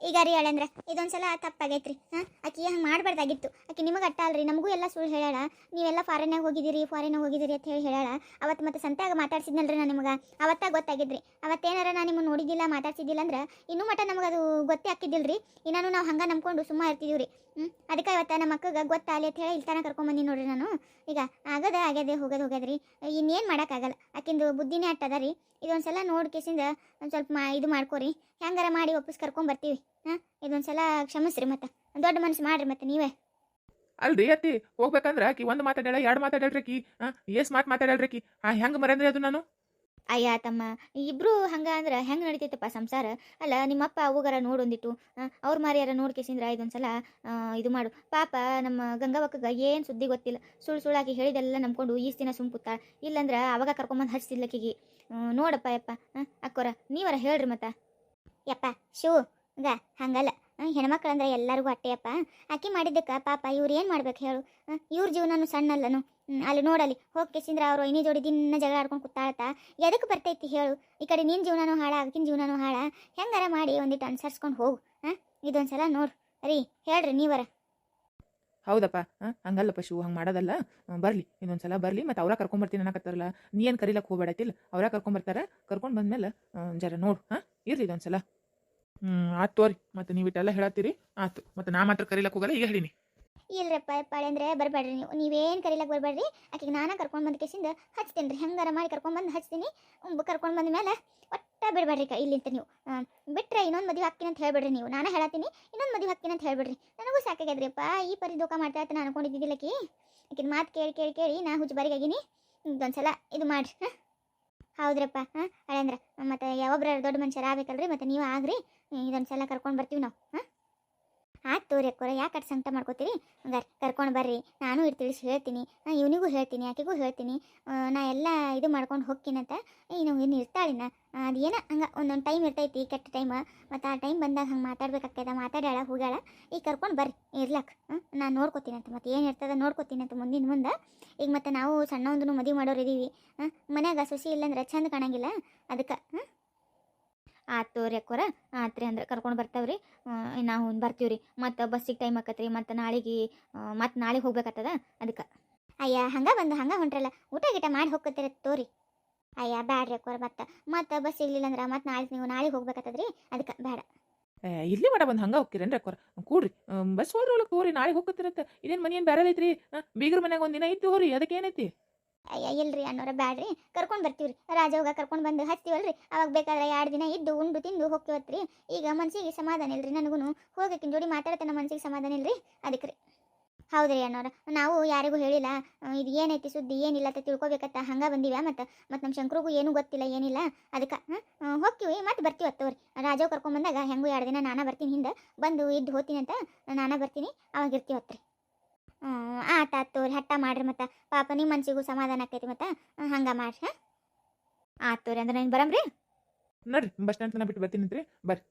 ಈಗ ರೀ ಹೇಳಂದ್ರ ಇದೊಂದ್ಸಲ ತಪ್ಪಾಗೈತ್ರಿ. ಹಾಂ, ಆಕಿ ಹಂಗೆ ಮಾಡಬಾರ್ದಾಗಿತ್ತು. ಆಕಿ ನಿಮಗೆ ಅಟ್ಟ ಅಲ್ರಿ, ನಮಗೂ ಎಲ್ಲ ಸುಳ್ಳು ಹೇಳಾಳ ನೀವೆಲ್ಲ ಫಾರಿನಾಗ ಹೋಗಿದ್ದೀರಿ ಫಾರಿನಾಗ ಹೋಗಿದ್ದೀರಿ ಅಂತ ಹೇಳಿ ಹೇಳಾಳ ಅವತ್ತು ಮತ್ತೆ ಸಂತ್ಯಾಗ ಮಾತಾಡ್ಸಿದ್ನಲ್ರಿ ನಾನು ನಿಮಗೆ. ಅವತ್ತ ಗೊತ್ತಾಗಿದ್ರಿ. ಅವತ್ತೇನಾರ ನಾನು ನಿಮ್ಮನ್ನು ನೋಡಿದ್ದಿಲ್ಲ, ಮಾತಾಡ್ಸಿದ್ದಿಲ್ಲ ಅಂದ್ರೆ ಇನ್ನೂ ಮಟ್ಟ ನಮಗೆ ಅದು ಗೊತ್ತೇ ಹಾಕಿದ್ದಿಲ್ರಿ ಇನ್ನೂ ನಾವು ಹಂಗೆ ನಂಬ್ಕೊಂಡು ಸುಮ್ಮ ಇರ್ತಿದ್ದೀವಿ ರೀ ಹ್ಞೂ ಅದಕ್ಕೆ ಇವತ್ತು ನಮ್ಮ ಅಕ್ಕಗೆ ಗೊತ್ತಾಗಲಿ ಅಂತ ಹೇಳಿ ಇಲ್ತಾನ ಕರ್ಕೊಂಬಂದಿ ನೋಡ್ರಿ ನಾನು. ಈಗ ಆಗದ ಆಗ್ಯದೆ, ಹೋಗೋದು ಹೋಗ್ಯದ್ರಿ. ಇನ್ನೇನು ಮಾಡೋಕ್ಕಾಗಲ್ಲ ಆಕಿಂದು ಬುದ್ಧಿನೇ ಅಟ್ಟದ ರೀ. ಇದೊಂದ್ಸಲ ನೋಡಿ ಕೇಸಿಂದ ಒಂದು ಸ್ವಲ್ಪ ಮಾ ಇದು ಮಾಡ್ಕೊರಿ. ಹೆಂಗಾರ ಮಾಡಿ ವಾಪಸ್ ಕರ್ಕೊಂಬರ್ತೀವಿ ಹಾಂ? ಇದೊಂದ್ಸಲ ಕ್ಷಮಿಸ್ರಿ ಮತ್ತೆ. ದೊಡ್ಡ ಮನಸ್ಸು ಮಾಡ್ರಿ ಮತ್ತೆ ನೀವೇ. ಅಲ್ರಿ ಅತ್ತಿ, ಹೋಗ್ಬೇಕಂದ್ರೆ ಆಕಿ ಒಂದು ಮಾತಾಡ್ಯಾಳ, ಎರಡು ಮಾತಾಡ್ಯಾಳ್ರಿ ಆಕಿ. ಹಾಂ? ಎಸ್ ಮಾತು ಮಾತಾಡ್ಯಾಳ್ರಿ ಆಕಿ. ಹೆಂಗೆ ಮರಂದ್ರೆ ಅದು ನಾನು? ಅಯ್ಯ ತಮ್ಮ, ಇಬ್ರು ಹಂಗ ಅಂದ್ರೆ ಹೆಂಗೆ ನಡಿತೈತಪ್ಪ ಸಂಸಾರ? ಅಲ್ಲ, ನಿಮ್ಮಪ್ಪ ಅವುಗಾರ ನೋಡೊಂದಿಟ್ಟು ಅವ್ರ ಮಾರಿಯಾರ ನೋಡ್ಕೇಸಿಂದ್ರ ಇದೊಂದ್ಸಲ ಇದು ಮಾಡು. ಪಾಪ ನಮ್ಮ ಗಂಗಾವಕ್ಕ ಏನು ಸುದ್ದಿ ಗೊತ್ತಿಲ್ಲ. ಸುಳ್ಳು ಸುಳ್ಳಾಕಿ ಹೇಳಿದೆಲ್ಲ ನಂಬ್ಕೊಂಡು ಈಸ್ ದಿನ ಸುಮ್ ಕೂತಾಳ ಇಲ್ಲಂದ್ರ ಅವಾಗ ಕರ್ಕೊಂಬಂದು ಹಚ್ತಿದ್ಲಕ್ಕಿಗೆ ನೋಡಪ್ಪ ಯಪ್ಪ ಅಕ್ಕೋರ, ನೀವರ ಹೇಳ್ರಿ ಮತ್ತ. ಯಪ್ಪ, ಶೂ, ಗ, ಹಂಗಲ್ಲ. ಹೆಣ್ಮಕ್ಳಂದ್ರೆ ಎಲ್ಲರಿಗೂ ಅಟ್ಟೆಯಪ್ಪ ಅಕ್ಕಿ ಮಾಡಿದ್ದಕ್ಕೆ ಪಾಪ ಇವ್ರು ಏನು ಮಾಡ್ಬೇಕು ಹೇಳು? ಇವ್ರ ಜೀವನನು ಸಣ್ಣಲ್ಲನು. ಅಲ್ಲಿ ನೋಡಲಿ ಹೋಗ್ಕೆಸಿಂದ್ರ ಅವರು ಇನ್ನೇ ಜೋಡಿ ದಿನ ಜಗಳ ಆಡ್ಕೊಂಡು ಕುತ್ತಾಳ್ತಾ ಎದಕ್ಕೆ ಬರ್ತೈತಿ ಹೇಳು? ಈ ಕಡೆ ನಿನ್ನ ಜೀವನನೂ ಹಾಳ ಅದಕ್ಕಿನ ಜೀವನನೂ ಹಾಳ. ಹೆಂಗಾರ ಮಾಡಿ ಒಂದಿಟ್ಟು ಅನುಸರಿಸ್ಕೊಂಡು ಹೋಗು ಹಾಂ ಇದೊಂದ್ಸಲ ನೋಡು. ರೀ, ಹೇಳ್ರಿ ನೀವರ. ಹೌದಪ್ಪ ಹಾಂ ಹಂಗಲ್ಲಪ್ಪ ಶಿವು ಹಂಗೆ ಮಾಡೋದಲ್ಲ. ಬರಲಿ, ಇನ್ನೊಂದ್ಸಲ ಬರಲಿ. ಮತ್ತು ಅವ್ರ ಕರ್ಕೊಂಬರ್ತೀನಿ ಅನ್ನಕತ್ತಾರಲ್ಲ. ನೀ ಏನು ಕರೀಲಕ್ಕೆ ಹೋಗ್ಬೇಡತ್ತಿಲ್ಲ ಅವ್ರ ಕರ್ಕೊಂಬರ್ತಾರೆ? ಕರ್ಕೊಂಡು ಬಂದ್ಮೇಲೆ ಜರ ನೋಡು ಹಾಂ ಇರಲಿ ಇದೊಂದು ಸಲ ಹ್ಞೂ ಆಯ್ತು ತೋರಿ. ಮತ್ತು ನೀವು ಇಟ್ಟೆಲ್ಲ ಹೇಳತ್ತೀರಿ ಆಯ್ತು ಮತ್ತು ನಾ ಮಾತ್ರ ಕರೀಲಕ್ಕೆ ಹೋಗಲ್ಲ, ಈಗ ಹೇಳೀನಿ. ಇಲ್ರಪ್ಪ, ಪಾಳೆ ಅಂದ್ರೆ ಬರಬೇಡ್ರಿ ನೀವು. ನೀವೇನು ಕರೀಲಕ್ಕೆ ಬರಬೇಡ್ರಿ ಆಕೆಗೆ ನಾನು ಕರ್ಕೊಂಡು ಬಂದ ಕೇಸಿಂದ ಹಚ್ತೀನಿ ರೀ ಹೆಂಗಾರ ಮಾಡಿ ಕರ್ಕೊಂಡು ಬಂದು ಹಚ್ತೀನಿ. ಕರ್ಕೊಂಡು ಬಂದ ಮೇಲೆ ಒಟ್ಟ ಬಿಡಬೇಡ್ರಿ ಕ ಇಲ್ಲಿಂತ ನೀವು. ಬಿಟ್ಟರೆ ಬಿಟ್ರೆ ಇನ್ನೊಂದು ಮದುವೆ ಹಾಕ್ತೀನಿ ಅಂತ ಹೇಳ್ಬಿಡ್ರಿ ನೀವು. ನಾನು ಹೇಳತ್ತೀನಿ, ಇನ್ನೊಂದು ಮದುವೆ ಹಾಕ್ತೀನಿ ಅಂತ ಹೇಳ್ಬಿಡ್ರಿ. ನನಗೂ ಸಾಕಾಗ್ಯದ್ರಿಪ್ಪ, ಈ ಪರಿ ದೋಖ ಮಾಡ್ತಾ ನಾನು ಅಕ್ಕಿ ಆಕಿನ ಮಾತು ಕೇಳಿ ಕೇಳಿ ಕೇಳಿ ನಾ ಹುಚ್ಚು ಇದೊಂದು ಸಲ ಇದು ಮಾಡಿರಿ, ಹಾಂ? ಹೌದ್ರಪ್ಪ, ಹಾಂ? ಅಳಂದ್ರ, ಮತ್ತು ಯಾವೊಬ್ರ ದೊಡ್ಡ ಮನುಷ್ಯರು ಆಗ್ಬೇಕಲ್ರಿ, ಮತ್ತು ನೀವು ಆಗ್ರಿ. ಇದೊಂದ್ಸಲ ಕರ್ಕೊಂಡು ಬರ್ತೀವಿ ನಾವು, ಹಾಂ? ಆಯ್ತು ತೋರಿ ಅಕ್ಕೋರ, ಯಾಕೆ ಅಟ್ ಸಂಕಟ ಮಾಡ್ಕೋತೀರಿ? ಹಂಗಾರೆ ಕರ್ಕೊಂಡು ಬರ್ರಿ. ನಾನು ಇಟ್ಟು ತಿಳಿಸಿ ಹೇಳ್ತೀನಿ. ನಾ ಇವನಿಗೂ ಹೇಳ್ತೀನಿ, ಆಕೆಗೂ ಹೇಳ್ತೀನಿ. ನಾ ಎಲ್ಲ ಇದು ಮಾಡ್ಕೊಂಡು ಹೋಗ್ತೀನಂತ ಇನ್ನು ಇನ್ನು ಇರ್ತಾಳಿನ? ಅದು ಏನೋ? ಹಂಗೆ ಒಂದೊಂದು ಟೈಮ್ ಇರ್ತೈತಿ, ಕೆಟ್ಟ ಟೈಮ್. ಮತ್ತು ಆ ಟೈಮ್ ಬಂದಾಗ ಹಂಗೆ ಮಾತಾಡ್ಬೇಕಾಗ್ತದ ಮಾತಾಡ್ಯಾಳ, ಹೋಗ್ಯಾಳ. ಈಗ ಕರ್ಕೊಂಡು ಬರ್ರಿ ಇರ್ಲಕ್ಕೆ ನಾನು ನೋಡ್ಕೋತೀನಂತ ಮತ್ತು ಏನು ಇರ್ತದ ನೋಡ್ಕೋತೀನಂತ ಮುಂದಿನ ಮುಂದೆ. ಈಗ ಮತ್ತು ನಾವು ಸಣ್ಣ ಒಂದು ಮದುವೆ ಮಾಡೋರು ಇದ್ದೀವಿ ಹಾಂ ಮನ್ಯಾಗ ಸೊಸಿ ಇಲ್ಲಂದ್ರೆ ಚಂದ ಕಾಣಂಗಿಲ್ಲ. ಅದಕ್ಕೆ ಹಾಂ ಆತು ತೋರಿ ಅಕ್ಕೋರ ಆತ್ರಿ ಅಂದ್ರೆ ಕರ್ಕೊಂಡು ಬರ್ತಾವ್ರಿ. ನಾವು ಬರ್ತೀವಿ ರೀ ಮತ್ತು ಬಸ್ಸಿಗೆ ಟೈಮ್ ಆಕತ್ರಿ, ಮತ್ತು ನಾಳೆಗೆ ಮತ್ತು ನಾಳೆಗೆ ಹೋಗ್ಬೇಕಾಗ್ತದ ಅದಕ್ಕೆ ಅಯ್ಯ, ಹಂಗೆ ಬಂದು ಹಂಗೆ ಹೊಂಟ್ರಲ್ಲ, ಊಟ ಗೀಟ ಮಾಡಿ ಹೋಗ್ಕತ್ತೀರ ತೋರಿ. ಅಯ್ಯ, ಬ್ಯಾಡ್ರಿ ಅಕ್ಕೋರ ಮತ್ತೆ. ಮತ್ತೆ ಬಸ್ ಸಿಗ್ಲಿಲ್ಲ ಅಂದ್ರೆ ಮತ್ತೆ ನಾಳೆ, ನೀವು ನಾಳೆ ಹೋಗ್ಬೇಕಾಗ್ತದ್ರಿ ಅದಕ್ಕೆ ಬೇಡ ಇಲ್ಲಿ ಮಾಡ ಬಂದು ಹಂಗೆ ಹೋಗ್ತೀರೇನ್ರಿ ಅಕ್ಕೋರ? ಕೂಡ್ರಿ ಬಸ್ ಹೋದ್ರ ಒಳಗೆ ಹೋರಿ ನಾಳೆ ಹೋಗ್ತಿರತ್ತೆ ಇದೇನು ಮನೆ ಏನು ಬೇರೆ ಐತ್ರಿ ಬೀಗ್ರ ಮನ್ಯಾಗ ಒಂದಿನ ಇತ್ತು ಹೋರಿ ಅದಕ್ಕೆ ಏನೈತಿ ಅಯ್ಯ, ಇಲ್ರಿ ಅನ್ನೋರ ಬ್ಯಾಡ್ರಿ. ಕರ್ಕೊಂಡು ಬರ್ತೀವ್ರಿ. ರಾಜೋಗ ಕರ್ಕೊಂಡು ಬಂದು ಹಚ್ತೀವಲ್ರಿ. ಅವಾಗ ಬೇಕಾದ್ರೆ ಎರಡು ದಿನ ಇದ್ದು ಉಂಡು ತಿಂದು ಹೋಗ್ತೀವತ್ರಿ ಈಗ ಮನ್ಸಿಗೆ ಸಮಾಧಾನ ಇಲ್ರಿ ನನಗೂ ಹೋಗಕ್ಕಿನ ಜೋಡಿ ಮಾತಾಡ್ತಾನೆ ಮನ್ಸಿಗೆ ಸಮಾಧಾನ ಇಲ್ರಿ? ಅದಕ್ಕೆ ರೀ ಹೌದ್ರಿ ಅನ್ನೋರ. ನಾವು ಯಾರಿಗೂ ಹೇಳಿಲ್ಲ. ಇದು ಏನೈತಿ ಸುದ್ದಿ, ಏನಿಲ್ಲ ಅಂತ ತಿಳ್ಕೊಬೇಕತ್ತ. ಹಂಗ ಬಂದಿವ ಮತ್ತು? ಮತ್ತು ನಮ್ಮ ಶಂಕರಿಗೂ ಏನೂ ಗೊತ್ತಿಲ್ಲ, ಏನಿಲ್ಲ. ಅದಕ್ಕೆ ಹೋಗ್ತೀವಿ ಮತ್ತು ಬರ್ತೀವಿ ಅತ್ತವ್ರಿ ರಾಜವ್ ಕರ್ಕೊಂಬಂದಾಗ ಹೆಂಗೂ ಎರಡು ದಿನ ನಾನೇ ಬರ್ತೀನಿ ಹಿಂದೆ. ಬಂದು ಇದ್ದು ಹೋತಿನಂತ ಅಂತ ನಾನ ಬರ್ತೀನಿ. ಅವಾಗ ಇರ್ತೀವಿ ಆತ ತೋರಿ ಹಟ್ಟ ಮಾಡ್ರಿ ಮತ್ತೆ. ಪಾಪ ನಿಮ್ಮ ಮನ್ಸಿಗೂ ಸಮಾಧಾನ ಆಕೈತಿ ಮತ್ತೆ. ಹಂಗ ಮಾಡ್ರಿ, ಹಾಂ? ಅಂದ್ರೆ ನಾನು ಬರಮ್ರಿ ನೋಡ್ರಿ, ಬಸ್ ಸ್ಟ್ಯಾಂಡ್ ಬಿಟ್ಟು ಬರ್ತೀನಿ ಬರ್ರಿ.